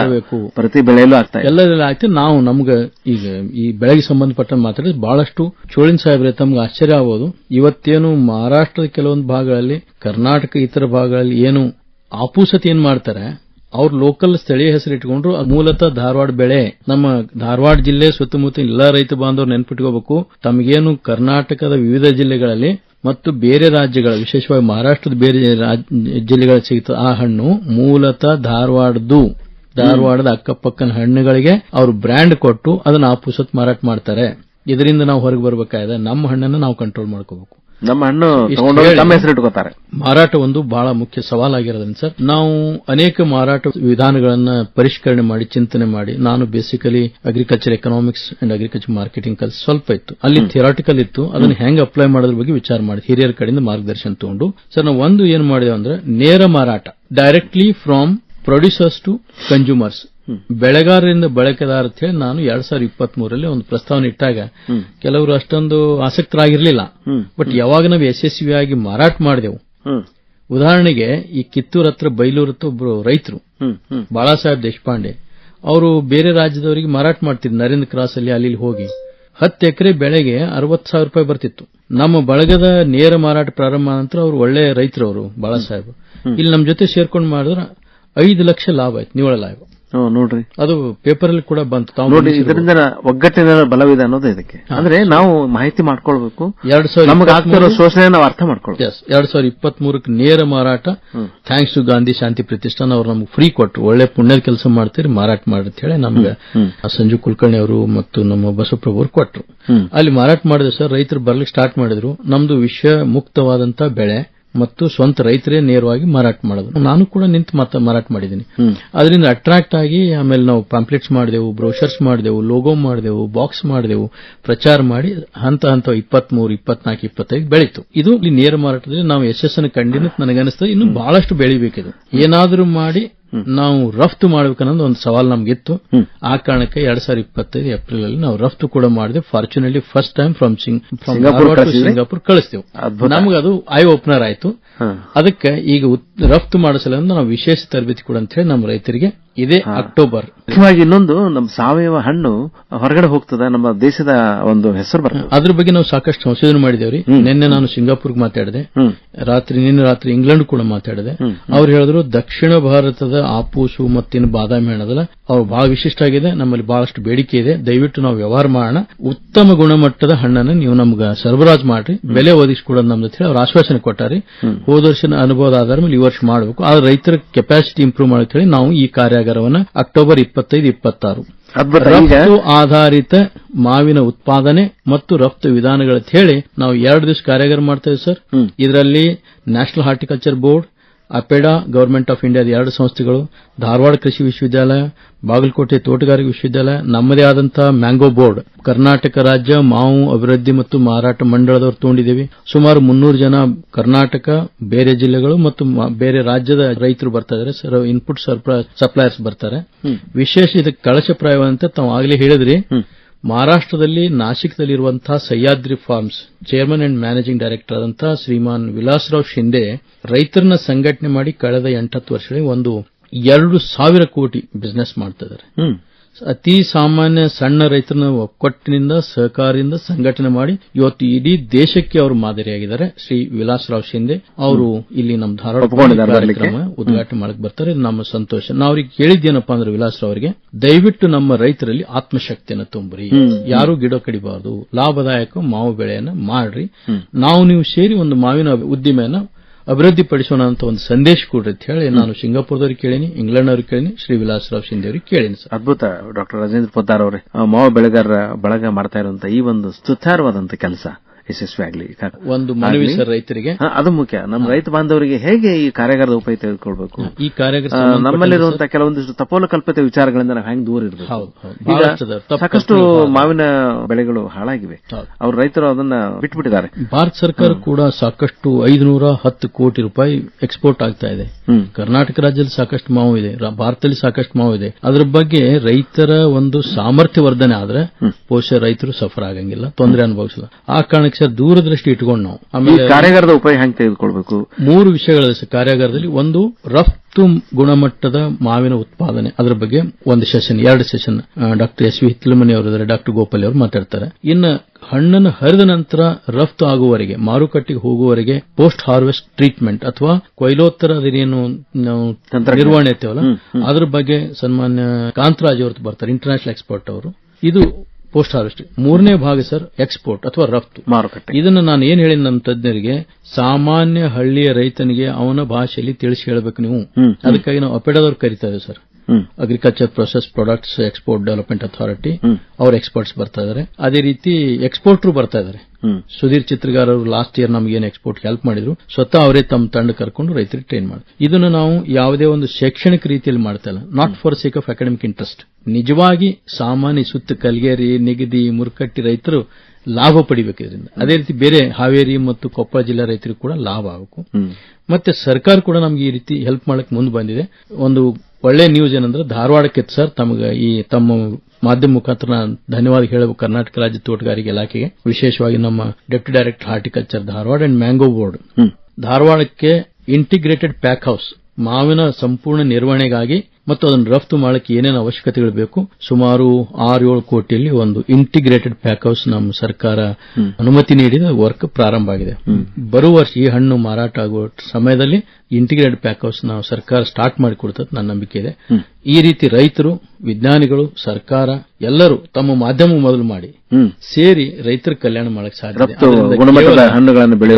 ಪ್ರತಿ ಬೆಳೆಯಲ್ಲೂ ಆಗ್ತಾ ಇದೆ. ಎಲ್ಲದೆಲ್ಲ ಆಯ್ತು ನಾವು ನಮ್ಗೆ ಈಗ ಈ ಬೆಳೆಗೆ ಸಂಬಂಧಪಟ್ಟ ಮಾತಾಡಿದ್ರೆ ಬಹಳಷ್ಟು ಚೋಳಿನ ಸಾಹೇಬ್ರೆ ತಮ್ಗೆ ಆಶ್ಚರ್ಯ ಆಗೋದು ಇವತ್ತೇನು ಮಹಾರಾಷ್ಟ್ರದ ಕೆಲವೊಂದು ಭಾಗಗಳಲ್ಲಿ ಕರ್ನಾಟಕ ಇತರ ಭಾಗಗಳಲ್ಲಿ ಏನು ಆಪೂಸತಿ ಏನ್ ಮಾಡ್ತಾರೆ? ಅವ್ರ ಲೋಕಲ್ ಸ್ಥಳೀಯ ಹೆಸರು ಇಟ್ಕೊಂಡ್ರು ಮೂಲತಃ ಧಾರವಾಡ ಬೆಳೆ. ನಮ್ಮ ಧಾರವಾಡ ಜಿಲ್ಲೆ ಸುತ್ತಮುತ್ತ ಎಲ್ಲಾ ರೈತ ಬಾಂಧವರು ನೆನಪಿಟ್ಕೋಬೇಕು. ತಮಗೇನು ಕರ್ನಾಟಕದ ವಿವಿಧ ಜಿಲ್ಲೆಗಳಲ್ಲಿ ಮತ್ತು ಬೇರೆ ರಾಜ್ಯಗಳ, ವಿಶೇಷವಾಗಿ ಮಹಾರಾಷ್ಟ್ರದ ಬೇರೆ ಜಿಲ್ಲೆಗಳಲ್ಲಿ ಸಿಗ್ತದೆ ಆ ಹಣ್ಣು ಮೂಲತಃ ಧಾರವಾಡದ್ದು. ಧಾರವಾಡದ ಅಕ್ಕಪಕ್ಕನ ಹಣ್ಣುಗಳಿಗೆ ಅವರು ಬ್ರ್ಯಾಂಡ್ ಕೊಟ್ಟು ಅದನ್ನ ಆಪುಸತ್ ಮಾರಾಟ ಮಾಡ್ತಾರೆ. ಇದರಿಂದ ನಾವು ಹೊರಗೆ ಬರಬೇಕಾಗಿದೆ ನಮ್ಮ ಹಣ್ಣನ್ನು ನಾವು ಕಂಟ್ರೋಲ್ ಮಾಡ್ಕೋಬೇಕು. ನಮ್ಮ ಹಣ್ಣು ತಗೊಂಡೋಗಿ ತಮ್ಮ ಹೆಸರು ಇಟ್ಕೋತಾರೆ. ಮಾರಾಟ ಒಂದು ಬಹಳ ಮುಖ್ಯ ಸವಾಲಾಗಿರೋದ್ರಿಂದ ಸರ್. ನಾವು ಅನೇಕ ಮಾರಾಟ ವಿಧಾನಗಳನ್ನ ಪರಿಷ್ಕರಣೆ ಮಾಡಿ ಚಿಂತನೆ ಮಾಡಿ ನಾನು basically agriculture economics and agriculture marketing ಕಲ್ಸ್ ಸ್ವಲ್ಪ ಇತ್ತು. ಅಲ್ಲಿ ಥಿಯರಾಟಿಕಲ್ ಇತ್ತು. ಅದನ್ನ ಹೆಂಗ್ ಅಪ್ಲೈ ಮಾಡೋದ್ರ ಬಗ್ಗೆ ವಿಚಾರ ಮಾಡಿ ಹಿರಿಯರ ಕಡೆಯಿಂದ ಮಾರ್ಗದರ್ಶನ ತಗೊಂಡು. ಸರ್ ನಾವು ಒಂದು ಏನ್ ಮಾಡಿದೆ ಅಂದ್ರೆ ನೇರ ಮಾರಾಟ directly from producers to consumers ಬೆಳೆಗಾರರಿಂದ ಬಳಕೆದಾರ ಅಂತ ಹೇಳಿ ನಾನು ಎರಡ್ ಸಾವಿರದ ಇಪ್ಪತ್ತ್ ಮೂರಲ್ಲಿ ಒಂದು ಪ್ರಸ್ತಾವನೆ ಇಟ್ಟಾಗ ಕೆಲವರು ಅಷ್ಟೊಂದು ಆಸಕ್ತರಾಗಿರ್ಲಿಲ್ಲ. ಬಟ್ ಯಾವಾಗ ನಾವು ಯಶಸ್ವಿಯಾಗಿ ಮಾರಾಟ ಮಾಡಿದೆವು. ಉದಾಹರಣೆಗೆ ಈ ಕಿತ್ತೂರ್ ಹತ್ರ ಬೈಲೂರ್ ಹತ್ರ ಒಬ್ರು ರೈತರು ಬಾಳಾ ಸಾಹೇಬ್ ದೇಶಪಾಂಡೆ. ಅವರು ಬೇರೆ ರಾಜ್ಯದವರಿಗೆ ಮಾರಾಟ ಮಾಡ್ತಿದ್ರು ನರೇಂದ್ರ ಕ್ರಾಸ್ ಅಲ್ಲಿ ಅಲ್ಲಿ ಹೋಗಿ. ಹತ್ತು ಎಕರೆ ಬೆಳೆಗೆ ಅರವತ್ತು ಸಾವಿರ ರೂಪಾಯಿ ಬರ್ತಿತ್ತು. ನಮ್ಮ ಬಳಗದ ನೇರ ಮಾರಾಟ ಪ್ರಾರಂಭ ನಂತರ ಅವರು ಒಳ್ಳೆ ರೈತರು ಅವರು ಬಾಳಾ ಸಾಹೇಬ್ ಇಲ್ಲಿ ನಮ್ಮ ಜೊತೆ ಸೇರ್ಕೊಂಡು ಮಾಡಿದ್ರೆ ಐದು ಲಕ್ಷ ಲಾಭ ಆಯ್ತು ನಿವ್ವಳ ಲಾಭ. ನೋಡ್ರಿ. ಅದು ಪೇಪರ್ ಅಲ್ಲಿ ಕೂಡ ಬಂತು. ನೋಡಿ ಇದರಿಂದ ಒಗ್ಗಟ್ಟಿನ ಬಲವಿದೆ ಅನ್ನೋದು ಇದಕ್ಕೆ. ಅಂದ್ರೆ ನಾವು ಮಾಹಿತಿ ಮಾಡ್ಕೊಳ್ಬೇಕು. ಎರಡ್ ಸಾವಿರ ನಮಗೆ ಆಗ್ತಿರೋ ಇಪ್ಪತ್ಮೂರು- ಶೋಷಣೆ ನಾವು ಅರ್ಥ ಮಾಡ್ಕೊಳ್ಬೇಕು. ಎರಡ್ ಸಾವಿರದ ಇಪ್ಪತ್ತ್ ಮೂರಕ್ಕೆ ನೇರ ಮಾರಾಟ. ಥ್ಯಾಂಕ್ಸ್ ಟು ಗಾಂಧಿ ಶಾಂತಿ ಪ್ರತಿಷ್ಠಾನ ಅವರು ನಮ್ಗೆ ಫ್ರೀ ಕೊಟ್ಟರು ಒಳ್ಳೆ ಪುಣ್ಯದ ಕೆಲಸ ಮಾಡ್ತೀರಿ ಮಾರಾಟ ಮಾಡಿ ಅಂತ ಹೇಳಿ ನಮ್ಗೆ ಸಂಜು ಕುಲಕರ್ಣಿ ಅವರು ಮತ್ತು ನಮ್ಮ ಬಸವಪ್ರಭು ಅವರು ಕೊಟ್ಟರು ಅಲ್ಲಿ ಮಾರಾಟ ಮಾಡಿದ್ರೆ ಸರ್ ರೈತರು ಬರ್ಲಿಕ್ಕೆ ಸ್ಟಾರ್ಟ್ ಮಾಡಿದ್ರು. ನಮ್ದು ವಿಷಯ ಮುಕ್ತವಾದಂತ ಬೆಳೆ. ಮತ್ತು ಸ್ವಂತ ರೈತರೇ ನೇರವಾಗಿ ಮಾರಾಟ ಮಾಡೋದು. ನಾನು ಕೂಡ ನಿಂತು ಮತ್ತೆ ಮಾರಾಟ ಮಾಡಿದ್ದೀನಿ. ಅದರಿಂದ ಅಟ್ರಾಕ್ಟ್ ಆಗಿ ಆಮೇಲೆ ನಾವು ಪಾಂಪ್ಲೆಟ್ಸ್ ಮಾಡಿದೆವು ಬ್ರೋಷರ್ಸ್ ಮಾಡಿದೆವು ಲೋಗೋ ಮಾಡಿದೆವು ಬಾಕ್ಸ್ ಮಾಡಿದೆವು ಪ್ರಚಾರ ಮಾಡಿ ಹಂತ ಹಂತ ಇಪ್ಪತ್ಮೂರು ಇಪ್ಪತ್ನಾಲ್ಕು ಇಪ್ಪತ್ತೈದು ಬೆಳೀತು. ಇದು ಇಲ್ಲಿ ನೇರ ಮಾರಾಟದಲ್ಲಿ ನಾವು ಯಶಸ್ಸನ್ನು ಕಂಡಿನ ನನಗನ್ನಿಸ್ತದೆ. ಇನ್ನು ಬಹಳಷ್ಟು ಬೆಳಿಬೇಕಿದು. ಏನಾದರೂ ಮಾಡಿ ನಾವು ರಫ್ತು ಮಾಡ್ಬೇಕನ್ನೋದು ಒಂದು ಸವಾಲ್ ನಮಗಿತ್ತು. ಆ ಕಾರಣಕ್ಕೆ ಎರಡ್ ಸಾವಿರದ ಇಪ್ಪತ್ತೈದು ಏಪ್ರಿಲ್ ಅಲ್ಲಿ ನಾವು ರಫ್ತು ಕೂಡ ಮಾಡಿದೆ. Fortunately first time from Singapore ಕಳಿಸ್ತೇವೆ. ನಮ್ಗೆ ಅದು ಐ ಓಪನರ್ ಆಯ್ತು. ಅದಕ್ಕೆ ಈಗ ರಫ್ತು ಮಾಡಿಸಲು ನಾವು ವಿಶೇಷ ತರಬೇತಿ ಕೂಡ ಅಂತ ಹೇಳಿ ನಮ್ಮ ರೈತರಿಗೆ ಇದೇ ಅಕ್ಟೋಬರ್. ಮುಖ್ಯವಾಗಿ ಇನ್ನೊಂದು ನಮ್ಮ ಸಾವಯವ ಹಣ್ಣು ಹೊರಗಡೆ ಹೋಗ್ತದ ನಮ್ಮ ದೇಶದ ಒಂದು ಹೆಸರು ಬರ್ತದೆ. ಅದ್ರ ಬಗ್ಗೆ ನಾವು ಸಾಕಷ್ಟು ಸಂಶೋಧನೆ ಮಾಡಿದೇವ್ರಿ ನಿನ್ನೆ ನಾನು ಸಿಂಗಾಪುರ್ಗೆ ಮಾತಾಡಿದೆ. ರಾತ್ರಿ ನಿನ್ನೆ ರಾತ್ರಿ ಇಂಗ್ಲೆಂಡ್ ಕೂಡ ಮಾತಾಡಿದೆ. ಅವ್ರು ಹೇಳಿದ್ರು ದಕ್ಷಿಣ ಭಾರತದ ಆಪೂಸು ಮತ್ತಿನ ಬಾದಾಮಿ ಹಣ್ಣದಲ್ಲ ಅವ್ರು ಬಹಳ ವಿಶಿಷ್ಟ ಆಗಿದೆ ನಮ್ಮಲ್ಲಿ ಬಹಳಷ್ಟು ಬೇಡಿಕೆ ಇದೆ. ದಯವಿಟ್ಟು ನಾವು ವ್ಯವಹಾರ ಮಾಡೋಣ. ಉತ್ತಮ ಗುಣಮಟ್ಟದ ಹಣ್ಣನ್ನು ನೀವು ನಮ್ಗೆ ಸರಬರಾಜು ಮಾಡ್ರಿ. ಬೆಲೆ ಒದಗಿಸ್ಕೊಡೋದು ನಮ್ದು ಅಂತ ಹೇಳಿ ಅವ್ರು ಆಶ್ವಾಸನೆ ಕೊಟ್ಟಾರಿ. ಹೋದ ವರ್ಷದ ಅನುಭವದ ಆಧಾರ ಮೇಲೆ ಈ ವರ್ಷ ಮಾಡಬೇಕು. ಆ ರೈತರ ಕೆಪಾಸಿಟಿ ಇಂಪ್ರೂವ್ ಅಂತ ಹೇಳಿ ನಾವು ಈ ಕಾರ್ಯಾಗಾರವನ್ನ ಅಕ್ಟೋಬರ್ ಇಪ್ಪತ್ತೈದು ಇಪ್ಪತ್ತಾರು. ರಫ್ತು ಆಧಾರಿತ ಮಾವಿನ ಉತ್ಪಾದನೆ ಮತ್ತು ರಫ್ತು ವಿಧಾನಗಳ ಅಂತ ಹೇಳಿ ನಾವು ಎರಡು ದಿವಸ ಕಾರ್ಯಾಗಾರ ಮಾಡ್ತೇವೆ ಸರ್. ಇದರಲ್ಲಿ National Horticulture Board APEDA government of ಇಂಡಿಯಾದ ಎರಡು ಸಂಸ್ಥೆಗಳು ಧಾರವಾಡ ಕೃಷಿ ವಿಶ್ವವಿದ್ಯಾಲಯ ಬಾಗಲಕೋಟೆ ತೋಟಗಾರಿಕೆ ವಿಶ್ವವಿದ್ಯಾಲಯ ನಮ್ಮದೇ ಆದಂತಹ ಮ್ಯಾಂಗೋ ಬೋರ್ಡ್ ಕರ್ನಾಟಕ ರಾಜ್ಯ ಮಾವು ಅಭಿವೃದ್ಧಿ ಮತ್ತು ಮಾರಾಟ ಮಂಡಳದವರು ತಗೊಂಡಿದ್ದೇವೆ. ಸುಮಾರು ಮುನ್ನೂರು ಜನ ಕರ್ನಾಟಕ ಬೇರೆ ಜಿಲ್ಲೆಗಳು ಮತ್ತು ಬೇರೆ ರಾಜ್ಯದ ರೈತರು ಬರ್ತಾ ಇದಾರೆ ಸರ್ ಇನ್ಪುಟ್ ಸಪ್ಲೈಯರ್ಸ್ ಬರ್ತಾರೆ. ವಿಶೇಷ ಇದಕ್ಕೆ ಕಳಶಪ್ರಾಯವಂತ ತಾವು ಆಗಲೇ ಹೇಳಿದ್ರಿ. ಮಹಾರಾಷ್ಟ್ರದಲ್ಲಿ ನಾಸಿಕ್ನಲ್ಲಿರುವಂತಹ Sahyadri farms chairman and managing director ಶ್ರೀಮಾನ್ ವಿಲಾಸರಾವ್ ಶಿಂದೆ ರೈತರನ್ನ ಸಂಘಟನೆ ಮಾಡಿ ಕಳೆದ ಎಂಟತ್ತು ವರ್ಷಗಳಲ್ಲಿ ಒಂದು ಎರಡು ಸಾವಿರ ಕೋಟಿ ಬಿಸಿನೆಸ್ ಮಾಡ್ತಾ ಇದ್ದಾರೆ. ಹ್ಮ್. ಅತಿ ಸಾಮಾನ್ಯ ಸಣ್ಣ ರೈತರನ್ನ ಒಕ್ಕಟ್ಟಿನಿಂದ ಸಹಕಾರದಿಂದ ಸಂಘಟನೆ ಮಾಡಿ ಇವತ್ತು ಇಡೀ ದೇಶಕ್ಕೆ ಅವರು ಮಾದರಿಯಾಗಿದ್ದಾರೆ. ಶ್ರೀ ವಿಲಾಸರಾವ್ ಶಿಂದೆ ಅವರು ಇಲ್ಲಿ ನಮ್ಮ ಧಾರವಾಡ ಕಾರ್ಯಕ್ರಮ ಉದ್ಘಾಟನೆ ಮಾಡಕ್ ಬರ್ತಾರೆ. ಇದು ನಮ್ಮ ಸಂತೋಷ. ನಾವು ಅವ್ರಿಗೆ ಕೇಳಿದ್ದೇನಪ್ಪಾ ಅಂದ್ರೆ ವಿಲಾಸರಾವ್ ಅವರಿಗೆ ದಯವಿಟ್ಟು ನಮ್ಮ ರೈತರಲ್ಲಿ ಆತ್ಮಶಕ್ತಿಯನ್ನು ತುಂಬ್ರಿ. ಯಾರು ಗಿಡ ಕಡಿಬಾರದು. ಲಾಭದಾಯಕ ಮಾವು ಬೆಳೆಯನ್ನ ಮಾಡ್ರಿ. ನಾವು ನೀವು ಸೇರಿ ಒಂದು ಮಾವಿನ ಉದ್ದಿಮೆಯನ್ನ ಅಭಿವೃದ್ಧಿ ಪಡಿಸೋಣ ಅಂತ ಒಂದು ಸಂದೇಶ ಕೊಡ್ರಿ ಅಂತ ಹೇಳಿ ನಾನು ಸಿಂಗಾಪುರದವ್ರಿಗೆ ಕೇಳಿನಿ ಇಂಗ್ಲೆಂಡ್ ಅವ್ರಿಗೆ ಕೇಳಿನಿ, ಶ್ರೀ ವಿಲಾಸರಾವ್ ಶಿಂದೆ ಅವ್ರಿಗೆ ಕೇಳಿನಿ ಸರ್. ಅದ್ಭುತ. ಡಾಕ್ಟರ್ ರಾಜೇಂದ್ರ ಪೊದ್ದಾರ್ ಅವರೇ ಮಾವ ಬೆಳೆಗಾರರ ಬಳಗ ಮಾಡ್ತಾ ಇರುವಂತಹ ಈ ಒಂದು ಸುತ್ತಾರವಾದಂತ ಕೆಲಸ. ಯಶಸ್ವಿ ಆಗಲಿ ಒಂದು ಮನವಿ. ಸರ್ ರೈತರಿಗೆ. ಅದು ಮುಖ್ಯ. ನಮ್ಮ ರೈತ ಬಾಂಧವರಿಗೆ ಹೇಗೆ ಈ ಕಾರ್ಯಾಗಾರದ ಉಪಯೋಗ ತೆಗೆದುಕೊಳ್ಬೇಕು ಈ ಕಾರ್ಯಾಗಾರ ನಮ್ಮಲ್ಲಿರುವಂತಹ ಕೆಲವೊಂದಿಷ್ಟು ತಪೋಲ ಕಲ್ಪತೆ ವಿಚಾರಗಳಿಂದ ನಾವು ಹೆಂಗ್ ದೂರ ಇರಬೇಕು? ಸಾಕಷ್ಟು ಮಾವಿನ ಬೆಳೆಗಳು ಹಾಳಾಗಿವೆ. ಅವ್ರ ರೈತರು ಅದನ್ನ ಬಿಟ್ಬಿಟ್ಟಿದ್ದಾರೆ. ಭಾರತ ಸರ್ಕಾರ ಕೂಡ ಸಾಕಷ್ಟು ಐದುನೂರ ಹತ್ತು ಕೋಟಿ ರೂಪಾಯಿ ಎಕ್ಸ್ಪೋರ್ಟ್ ಆಗ್ತಾ ಇದೆ. ಕರ್ನಾಟಕ ರಾಜ್ಯದಲ್ಲಿ ಸಾಕಷ್ಟು ಮಾವು ಇದೆ. ಭಾರತದಲ್ಲಿ ಸಾಕಷ್ಟು ಮಾವು ಇದೆ. ಅದರ ಬಗ್ಗೆ ರೈತರ ಒಂದು ಸಾಮರ್ಥ್ಯ ವರ್ಧನೆ ಆದ್ರೆ ಬಹುಶಃ ರೈತರು ಸಫರ್ ಆಗಂಗಿಲ್ಲ ತೊಂದರೆ ಅನುಭವಿಸಲ್ಲ. ಆ ಕಾರಣಕ್ಕೆ ಸರ್ ದೂರದೃಷ್ಟಿ ಇಟ್ಕೊಂಡು ನಾವು. ಆಮೇಲೆ ಕಾರ್ಯಾಗಾರದ ಉಪಾಯ ಹೆಂಗ್ ತೆಗೆದುಕೊಳ್ಬೇಕು? ಮೂರು ವಿಷಯಗಳ ಸರ್ ಕಾರ್ಯಾಗಾರದಲ್ಲಿ ಒಂದು ರಫ್ತು ಗುಣಮಟ್ಟದ ಮಾವಿನ ಉತ್ಪಾದನೆ. ಅದರ ಬಗ್ಗೆ ಒಂದು ಸೆಷನ್ ಎರಡು session. Doctor S V Hitlamani ಅವರು ಇದ್ದಾರೆ ಡಾಕ್ಟರ್ ಗೋಪಾಲಿ ಅವರು ಮಾತಾಡ್ತಾರೆ. ಇನ್ನು ಹಣ್ಣನ್ನು ಹರಿದ ನಂತರ ರಫ್ತು ಆಗುವವರೆಗೆ ಮಾರುಕಟ್ಟೆಗೆ ಹೋಗುವವರೆಗೆ ಪೋಸ್ಟ್ ಹಾರ್ವೆಸ್ಟ್ ಟ್ರೀಟ್ಮೆಂಟ್ ಅಥವಾ ಕೊಯ್ಲೋತ್ತರ ಅದೇನು. ನಿರ್ವಹಣೆ ಇರ್ತೇವಲ್ಲ ಅದರ ಬಗ್ಗೆ ಸನ್ಮಾನ್ಯ ಕಾಂತರಾಜ್ ಅವರು ಬರ್ತಾರೆ ಇಂಟರ್ನ್ಯಾಷನಲ್ ಎಕ್ಸ್ಪರ್ಟ್ ಅವರು. ಇದು ಪೋಸ್ಟ್ ಹಾರ್ವೆಸ್ಟ್. ಮೂರನೇ ಭಾಗ ಸರ್ ಎಕ್ಸ್ಪೋರ್ಟ್ ಅಥವಾ ರಫ್ತು. ಮಾರುಕಟ್ಟೆ. ಇದನ್ನ ನಾನು ಏನ್ ಹೇಳಿ ನಮ್ಮ ತಜ್ಞರಿಗೆ ಸಾಮಾನ್ಯ ಹಳ್ಳಿಯ ರೈತನಿಗೆ ಅವನ ಭಾಷೆಯಲ್ಲಿ ತಿಳಿಸಿ ಹೇಳಬೇಕು ನೀವು. ಅದಕ್ಕಾಗಿ ನಾವು ಅಪೆಡದವ್ರು ಕರೀತೇವೆ sir. Agriculture process products export development authority. ಅವ್ರ ಎಕ್ಸ್ಪರ್ಟ್ಸ್ ಬರ್ತಾ ಇದಾರೆ. ಅದೇ ರೀತಿ ಎಕ್ಸ್ಪೋರ್ಟರ್ ಬರ್ತಾ ಇದಾರೆ. ಸುಧೀರ್ ಚಿತ್ರಗಾರ್ ಅವರು ಲಾಸ್ಟ್ ಇಯರ್ ನಮ್ಗೆ ಏನು ಎಕ್ಸ್ಪೋರ್ಟ್ ಹೆಲ್ಪ್ ಮಾಡಿದ್ರು ಸ್ವತಃ ಅವರೇ ತಮ್ಮ ತಂಡ ಕರ್ಕೊಂಡು ರೈತರಿಗೆ ಟ್ರೈನ್ ಮಾಡಿ ಇದನ್ನು ನಾವು ಯಾವುದೇ ಒಂದು ಶೈಕ್ಷಣಿಕ ರೀತಿಯಲ್ಲಿ ಮಾಡ್ತಾ ಇಲ್ಲ. Not for sake of academic interest ನಿಜವಾಗಿ ಸಾಮಾನ್ಯ ಸುತ್ತ ಕಲ್ಗೇರಿ ನಿಗದಿ ಮುರ್ಕಟ್ಟಿ ರೈತರು ಲಾಭ ಪಡಿಬೇಕು ಇದರಿಂದ ಅದೇ ರೀತಿ ಬೇರೆ ಹಾವೇರಿ ಮತ್ತು ಕೊಪ್ಪಳ ಜಿಲ್ಲಾ ರೈತರಿಗೂ ಕೂಡ ಲಾಭ ಆಗಬೇಕು. ಮತ್ತೆ ಸರ್ಕಾರ ಕೂಡ ನಮ್ಗೆ ಈ ರೀತಿ ಹೆಲ್ಪ್ ಮಾಡಕ್ ಮುಂದೆ ಬಂದಿದೆ. ಒಂದು ಒಳ್ಳೆ ನ್ಯೂಸ್ ಏನಂದ್ರೆ ಧಾರವಾಡಕ್ಕೆ ಸರ್ ತಮಗೆ ಈ ತಮ್ಮ ಮಾಧ್ಯಮ ಮುಖಾಂತರ ನಾನು ಧನ್ಯವಾದ ಹೇಳಬೇಕು ಕರ್ನಾಟಕ ರಾಜ್ಯ ತೋಟಗಾರಿಕೆ ಇಲಾಖೆಗೆ. ವಿಶೇಷವಾಗಿ ನಮ್ಮ deputy director horticulture Dharwad and mango board ಧಾರವಾಡಕ್ಕೆ ಇಂಟಿಗ್ರೇಟೆಡ್ ಪ್ಯಾಕ್ ಹೌಸ್ ಮಾವಿನ ಸಂಪೂರ್ಣ ನಿರ್ವಹಣೆಗಾಗಿ ಮತ್ತು ಅದನ್ನು ರಫ್ತು ಮಾಡಕ್ಕೆ ಏನೇನು ಅವಶ್ಯಕತೆಗಳು ಬೇಕು? ಸುಮಾರು ಆರು ಏಳು ಕೋಟಿಯಲ್ಲಿ ಒಂದು ಇಂಟಿಗ್ರೇಟೆಡ್ ಪ್ಯಾಕ್ ಹೌಸ್ ನಮ್ಮ ಸರ್ಕಾರ ಅನುಮತಿ ನೀಡಿದ ವರ್ಕ್ ಪ್ರಾರಂಭ ಆಗಿದೆ. ಬರುವ ವರ್ಷ ಈ ಹಣ್ಣು ಮಾರಾಟ ಆಗುವ ಸಮಯದಲ್ಲಿ ಇಂಟಿಗ್ರೇಟೆಡ್ ಪ್ಯಾಕ್ ಹೌಸ್ ನಾವು ಸರ್ಕಾರ ಸ್ಟಾರ್ಟ್ ಮಾಡಿಕೊಡ್ತದೆ ನನ್ನ ನಂಬಿಕೆ ಇದೆ. ಈ ರೀತಿ ರೈತರು ವಿಜ್ಞಾನಿಗಳು ಸರ್ಕಾರ ಎಲ್ಲರೂ ತಮ್ಮ ಮಾಧ್ಯಮ ಮೊದಲು ಮಾಡಿ ಸೇರಿ ರೈತರ ಕಲ್ಯಾಣ ಮಾಡಕ್ಕೆ ಸಾಧ್ಯ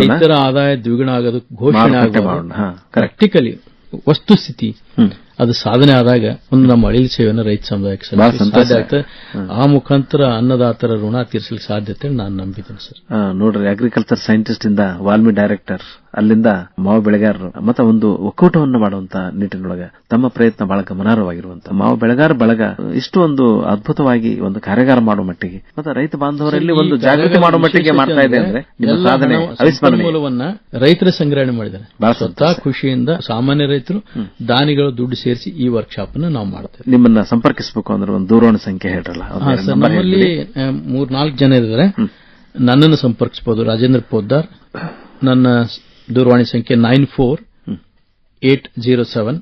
ರೈತರ ಆದಾಯ ದ್ವಿಗುಣ ಆಗೋದು ಘೋಷಣೆ ಹಾ ಪ್ರಾಕ್ಟಿಕಲಿ ವಸ್ತುಸ್ಥಿತಿ. ಅದು ಸಾಧನೆ ಆದಾಗ ಒಂದು ನಮ್ಮ ಅಳಿಲ್ ಸೇವೆಯನ್ನು ರೈತ ಸಮುದಾಯಕ್ಕೆ. ಸಾಧ್ಯ ಆಗ್ತದೆ. ಆ ಮುಖಾಂತರ ಅನ್ನದಾತರ ಋಣ ತೀರಿಸಲು ಸಾಧ್ಯತೆ ನಾನು ನಂಬಿದ್ದೇನೆ ಸರ್. ನೋಡ್ರಿ ಅಗ್ರಿಕಲ್ಚರ್ ಸೈಂಟಿಸ್ಟ್ ಇಂದ ವಾಲ್ಮಿ ಡೈರೆಕ್ಟರ್ ಅಲ್ಲಿಂದ ಮಾವು ಬೆಳೆಗಾರರು ಮತ್ತೆ ಒಂದು ಒಕ್ಕೂಟವನ್ನು ಮಾಡುವಂತ ನಿಟ್ಟಿನೊಳಗ ತಮ್ಮ ಪ್ರಯತ್ನ ಬಹಳ ಗಮನಾರ್ಹವಾಗಿರುವಂತಹ ಮಾವು ಬೆಳೆಗಾರ ಬಳಗ ಇಷ್ಟು ಒಂದು ಅದ್ಭುತವಾಗಿ ಒಂದು ಕಾರ್ಯಾಗಾರ ಮಾಡುವ ಮಟ್ಟಿಗೆ ಮತ್ತೆ ರೈತ ಬಾಂಧವರಲ್ಲಿ ಒಂದು ಜಾಗೃತಿ ಮಾಡುವ ಮಟ್ಟಿಗೆ ಮಾಡ್ತಾ ಇದೆ ಅಂದ್ರೆ ಸಾಧನೆ ಅವಿಸ್ಮರಣೆ ರೈತರ ಸಂಗ್ರಹಣೆ ಮಾಡಿದ್ದಾರೆ. ಸ್ವತಃ ಖುಷಿಯಿಂದ ಸಾಮಾನ್ಯ ರೈತರು ದಾನಿಗಳು ದುಡ್ಡು ಸೇರಿಸಿ ಈ ವರ್ಕ್ಶಾಪ್ ಅನ್ನು ನಾವು ಮಾಡ್ತೇವೆ. ನಿಮ್ಮನ್ನ ಸಂಪರ್ಕಿಸಬೇಕು ಅಂದ್ರೆ ಒಂದು ದೂರವಾಣಿ ಸಂಖ್ಯೆ ಹೇಳ್ರಲ್ಲ ನಮ್ಮಲ್ಲಿ ಮೂರ್ ನಾಲ್ಕು ಜನ ಇದ್ದಾರೆ. ನನ್ನನ್ನು ಸಂಪರ್ಕಿಸಬಹುದು ರಾಜೇಂದ್ರ ಪೋದ್ದಾರ್. ನನ್ನ ದೂರವಾಣಿ ಸಂಖ್ಯೆ nine four eight zero seven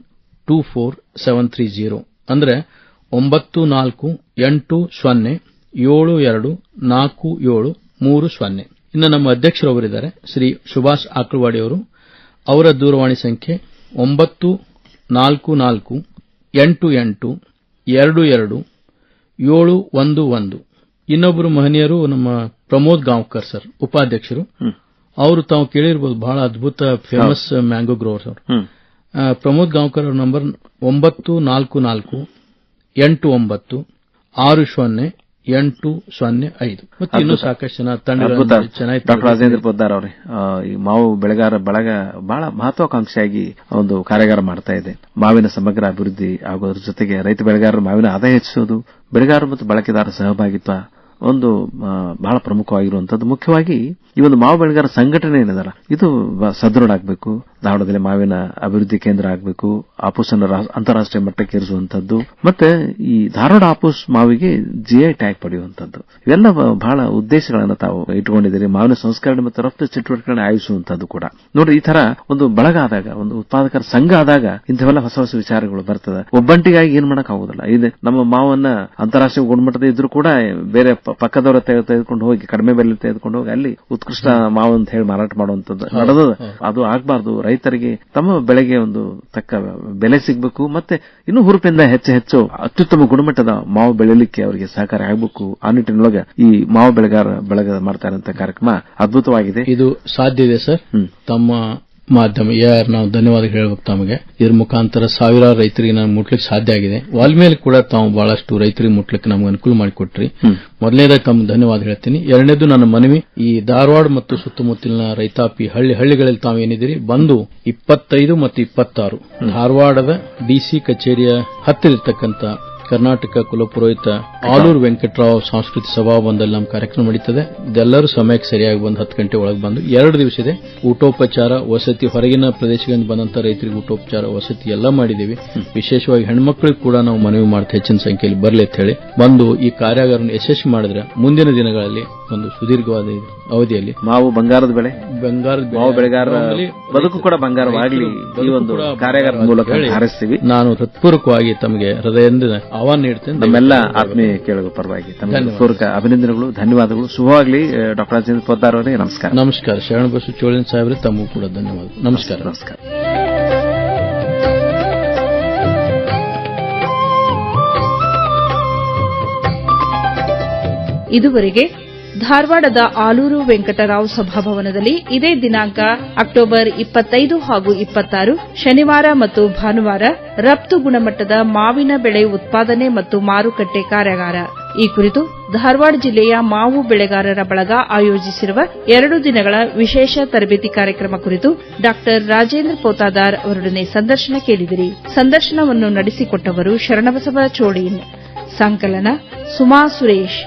two four seven three zero. ಅಂದ್ರೆ ಒಂಬತ್ತು ನಾಲ್ಕು ಎಂಟು ಸೊನ್ನೆ ಏಳು ಎರಡು ನಾಲ್ಕು ಏಳು ಮೂರು ಸೊನ್ನೆ. ಇನ್ನು ನಮ್ಮ ಅಧ್ಯಕ್ಷರವರಿದ್ದಾರೆ ಶ್ರೀ ಸುಭಾಷ್ ಆಕಲ್ವಾಡಿ ಅವರು. ಅವರ ದೂರವಾಣಿ ಸಂಖ್ಯೆ ಒಂಬತ್ತು ನಾಲ್ಕು ನಾಲ್ಕು ಎಂಟು ಎಂಟು ಎರಡು ಎರಡು ಏಳು ಒಂದು ಒಂದು. ಇನ್ನೊಬ್ಬರು ಮಹನೀಯರು ನಮ್ಮ ಪ್ರಮೋದ್ ಗಾಂವ್ಕರ್ ಸರ್ ಉಪಾಧ್ಯಕ್ಷರು. ಅವರು ತಾವು ಕೇಳಿರ್ಬೋದು ಬಹಳ ಅದ್ಭುತ ಫೇಮಸ್ ಮ್ಯಾಂಗೋ ಗ್ರೋವರ್ಸ್ ಅವರು ಪ್ರಮೋದ್ ಗಾಂವ್ಕರ್ ಅವರ ನಂಬರ್ ಒಂಬತ್ತು ನಾಲ್ಕು ನಾಲ್ಕು ಎಂಟು ಒಂಬತ್ತು ಆರು ಸೊನ್ನೆ ಎಂಟು ಸೊನ್ನೆ ಐದು. ಮತ್ತೆ ಇನ್ನೂ ಸಾಕಷ್ಟು ಜನ ತಂಡ ಚೆನ್ನಾಗಿ ಡಾಕ್ಟರ್ ರಾಜೇಂದ್ರ ಪೊದ್ದಾರ್ ಅವರೇ ಈ ಮಾವು ಬೆಳೆಗಾರ ಬಳಗ ಬಹಳ ಮಹತ್ವಾಕಾಂಕ್ಷೆಯಾಗಿ ಒಂದು ಕಾರ್ಯಾಗಾರ ಮಾಡ್ತಾ ಇದೆ. ಮಾವಿನ ಸಮಗ್ರ ಅಭಿವೃದ್ಧಿ ಆಗೋದ್ರ ಜೊತೆಗೆ ರೈತ ಬೆಳೆಗಾರರ ಮಾವಿನ ಆದಾಯ ಹೆಚ್ಚಿಸೋದು ಬೆಳೆಗಾರರು ಮತ್ತು ಬಳಕೆದಾರರ ಸಹಭಾಗಿತ್ವ ಒಂದು ಬಹಳ ಪ್ರಮುಖವಾಗಿರುವಂತದ್ದು ಮುಖ್ಯವಾಗಿ ಈ ಒಂದು ಮಾವು ಬೆಳೆಗಾರ ಸಂಘಟನೆ ಏನಿದಲ್ಲ ಇದು ಸದೃಢ ಆಗಬೇಕು ಧಾರವಾಡದಲ್ಲಿ ಮಾವಿನ ಅಭಿವೃದ್ಧಿ ಕೇಂದ್ರ ಆಗಬೇಕು ಆಪೂಸನ್ನು ರಾ- ಅಂತಾರಾಷ್ಟ್ರೀಯ ಮಟ್ಟಕ್ಕೆ ಇರಿಸುವಂತದ್ದು ಮತ್ತೆ ಈ ಧಾರವಾಡ ಆಪೂಸ್ ಮಾವಿಗೆ ಜಿಐ ಟ್ಯಾಗ್ ಪಡೆಯುವಂತದ್ದು ಇವೆಲ್ಲ ಬಹಳ ಉದ್ದೇಶಗಳನ್ನು ತಾವು ಇಟ್ಟುಕೊಂಡಿದ್ದೀರಿ. ಮಾವಿನ ಸಂಸ್ಕರಣೆ ಮತ್ತು ರಫ್ತು ಚಟುವಟಿಕೆಗಳನ್ನು ಆಯೋಜಿಸುವಂತದ್ದು ಕೂಡ. ನೋಡಿ ಈ ತರ ಒಂದು ಬಳಗ ಆದಾಗ ಒಂದು ಉತ್ಪಾದಕರ ಸಂಘ ಆದಾಗ ಇಂಥವೆಲ್ಲ ಹೊಸ ಹೊಸ ವಿಚಾರಗಳು ಬರ್ತದೆ. ಒಬ್ಬಂಟಿಗಾಗಿ ಏನ್ ಮಾಡಕ್ ಆಗುದಿಲ್ಲ ಇದು ನಮ್ಮ ಮಾವನ್ನ ಅಂತಾರಾಷ್ಟ್ರೀಯ ಗುಣಮಟ್ಟದ ಇದ್ರು ಕೂಡ ಬೇರೆ ಪಕ್ಕದವರ ತೆಗೆ- ತೆಗೆದುಕೊಂಡು ಹೋಗಿ ಕಡಿಮೆ ಬೆಲೆ ತೆಗೆದುಕೊಂಡು ಹೋಗಿ ಅಲ್ಲಿ ಉತ್ಕೃಷ್ಟ ಮಾವು ಅಂತ ಹೇಳಿ ಮಾರಾಟ ಮಾಡುವಂತದ್ದು ನಡೆದ ಅದು ಆಗಬಾರದು. ರೈತರಿಗೆ ತಮ್ಮ ಬೆಳೆಗೆ ಒಂದು ತಕ್ಕ ಬೆಲೆ ಸಿಗಬೇಕು ಮತ್ತೆ ಇನ್ನೂ ಹುರುಪಿಂದ ಹೆಚ್ಚು ಹೆಚ್ಚು ಅತ್ಯುತ್ತಮ ಗುಣಮಟ್ಟದ ಮಾವು ಬೆಳೆಯಲಿಕ್ಕೆ ಅವರಿಗೆ ಸಹಕಾರ ಆಗಬೇಕು. ಆ ನಿಟ್ಟಿನೊಳಗೆ ಈ ಮಾವು ಬೆಳೆಗಾರ ಬೆಳಗ ಮಾಡ್ತಾ ಇರುವಂತಹ ಕಾರ್ಯಕ್ರಮ ಅದ್ಭುತವಾಗಿದೆ. ಇದು ಸಾಧ್ಯ ಇದೆ ಸರ್. ತಮ್ಮ ಮಾಧ್ಯಮ ಎಆರ್ ನಾವು ಧನ್ಯವಾದ ಹೇಳ್ಬೇಕು ತಮಗೆ. ಇದ್ರ ಮುಖಾಂತರ ಸಾವಿರಾರು ರೈತರಿಗೆ ನಾನು ಮುಟ್ಲಿಕ್ಕೆ ಸಾಧ್ಯ ಆಗಿದೆ. ವಾಲ್ಮೇಲೆ ಕೂಡ ತಾವು ಬಹಳಷ್ಟು ರೈತರಿಗೆ ಮುಟ್ಲಿಕ್ಕೆ ನಮ್ಗೆ ಅನುಕೂಲ ಮಾಡಿಕೊಟ್ರಿ. ಮೊದಲನೇದಾಗಿ ತಮ್ಗೆ ಧನ್ಯವಾದ ಹೇಳ್ತೀನಿ. ಎರಡನೇದು ನನ್ನ ಮನವಿ ಈ ಧಾರವಾಡ ಮತ್ತು ಸುತ್ತಮುತ್ತಲಿನ ರೈತಾಪಿ ಹಳ್ಳಿ ಹಳ್ಳಿಗಳಲ್ಲಿ ತಾವು ಏನಿದ್ದೀರಿ? ಬಂದು ಇಪ್ಪತ್ತೈದು ಮತ್ತು ಇಪ್ಪತ್ತಾರು ಧಾರವಾಡದ ಡಿಸಿ ಕಚೇರಿಯ ಹತ್ತಿರತಕ್ಕಂತ ಕರ್ನಾಟಕ ಕುಲಪುರೋಹಿತ ಆಲೂರು ವೆಂಕಟರಾವ್ ಸಾಂಸ್ಕೃತಿಕ ಸಭಾಭವನದಲ್ಲಿ ನಮ್ಮ ಕಾರ್ಯಕ್ರಮ ನಡೀತದೆ. ಇದೆಲ್ಲರೂ ಸಮಯಕ್ಕೆ ಸರಿಯಾಗಿ ಬಂದು ಹತ್ತು ಗಂಟೆ ಒಳಗೆ ಬಂದು ಎರಡು ದಿವಸ ಇದೆ. ಊಟೋಪಚಾರ ವಸತಿ ಹೊರಗಿನ ಪ್ರದೇಶಗಳಿಂದ ಬಂದಂತ ರೈತರಿಗೆ ಊಟೋಪಚಾರ ವಸತಿ ಎಲ್ಲ ಮಾಡಿದ್ದೀವಿ. ವಿಶೇಷವಾಗಿ ಹೆಣ್ಮಕ್ಳಿಗೆ ಕೂಡ ನಾವು ಮನವಿ ಮಾಡ್ತಾ ಹೆಚ್ಚಿನ ಸಂಖ್ಯೆಯಲ್ಲಿ ಬರಲಿ ಅಂತ ಹೇಳಿ ಬಂದು ಈ ಕಾರ್ಯಾಗಾರವನ್ನು ಯಶಸ್ವಿ ಮಾಡಿದ್ರೆ ಮುಂದಿನ ದಿನಗಳಲ್ಲಿ ಒಂದು ಸುದೀರ್ಘವಾದ ಅವಧಿಯಲ್ಲಿ ಮಾವು ಬಂಗಾರದ ಬೆಳೆ. ಬಂಗಾರದ ಬದುಕು ಕೂಡ ಬಂಗಾರವಾಗಲಿ ಈ ಒಂದು ಕಾರ್ಯಾಗಾರದ ಮೂಲಕ ನಾನು ಹೃತ್ಪೂರ್ವಕವಾಗಿ ತಮಗೆ ಹೃದಯದಿಂದ ಆಹ್ವಾನ ನೀಡ್ತೇನೆ ನಮ್ಮೆಲ್ಲ ಆತ್ಮೀಯ ಕೇಳುವ ಪರವಾಗಿ. ಪೂರ್ವಕ ಅಭಿನಂದನೆಗಳು ಧನ್ಯವಾದಗಳು. ಶುಭವಾಗಲಿ ಡಾಕ್ಟರ್ ರಾಜೇಂದ್ರ ಪೋದ್ದಾರ್ ಅವರೇ ನಮಸ್ಕಾರ. ನಮಸ್ಕಾರ. ಶರಣ ಬಸು ಚೋಳಿನ ಸಾಹೇಬ್ರೆ ತಮಗೂ ಕೂಡ ಧನ್ಯವಾದ. ನಮಸ್ಕಾರ. ನಮಸ್ಕಾರ. ಇದುವರೆಗೆ ಧಾರವಾಡದ ಆಲೂರು ವೆಂಕಟರಾವ್ ಸಭಾಭವನದಲ್ಲಿ ಇದೇ ದಿನಾಂಕ ಅಕ್ಟೋಬರ್ ಇಪ್ಪತ್ತೈದು ಹಾಗೂ ಇಪ್ಪತ್ತಾರು, ಶನಿವಾರ ಮತ್ತು ಭಾನುವಾರ ರಫ್ತು ಗುಣಮಟ್ಟದ ಮಾವಿನ ಬೆಳೆ ಉತ್ಪಾದನೆ ಮತ್ತು ಮಾರುಕಟ್ಟೆ ಕಾರ್ಯಾಗಾರ. ಈ ಕುರಿತು ಧಾರವಾಡ ಜಿಲ್ಲೆಯ ಮಾವು ಬೆಳೆಗಾರರ ಬಳಗ ಆಯೋಜಿಸಿರುವ ಎರಡು ದಿನಗಳ ವಿಶೇಷ ತರಬೇತಿ ಕಾರ್ಯಕ್ರಮ ಕುರಿತು ಡಾ ರಾಜೇಂದ್ರ ಪೋತಾದಾರ್ ಅವರೊಡನೆ ಸಂದರ್ಶನ ಕೇಳಿದಿರಿ. ಸಂದರ್ಶನವನ್ನು ನಡೆಸಿಕೊಟ್ಟವರು ಶರಣಬಸವ ಚೋಳೀನ್ ಸಂಕಲನ ಸುಮಾ ಸುರೇಶ್.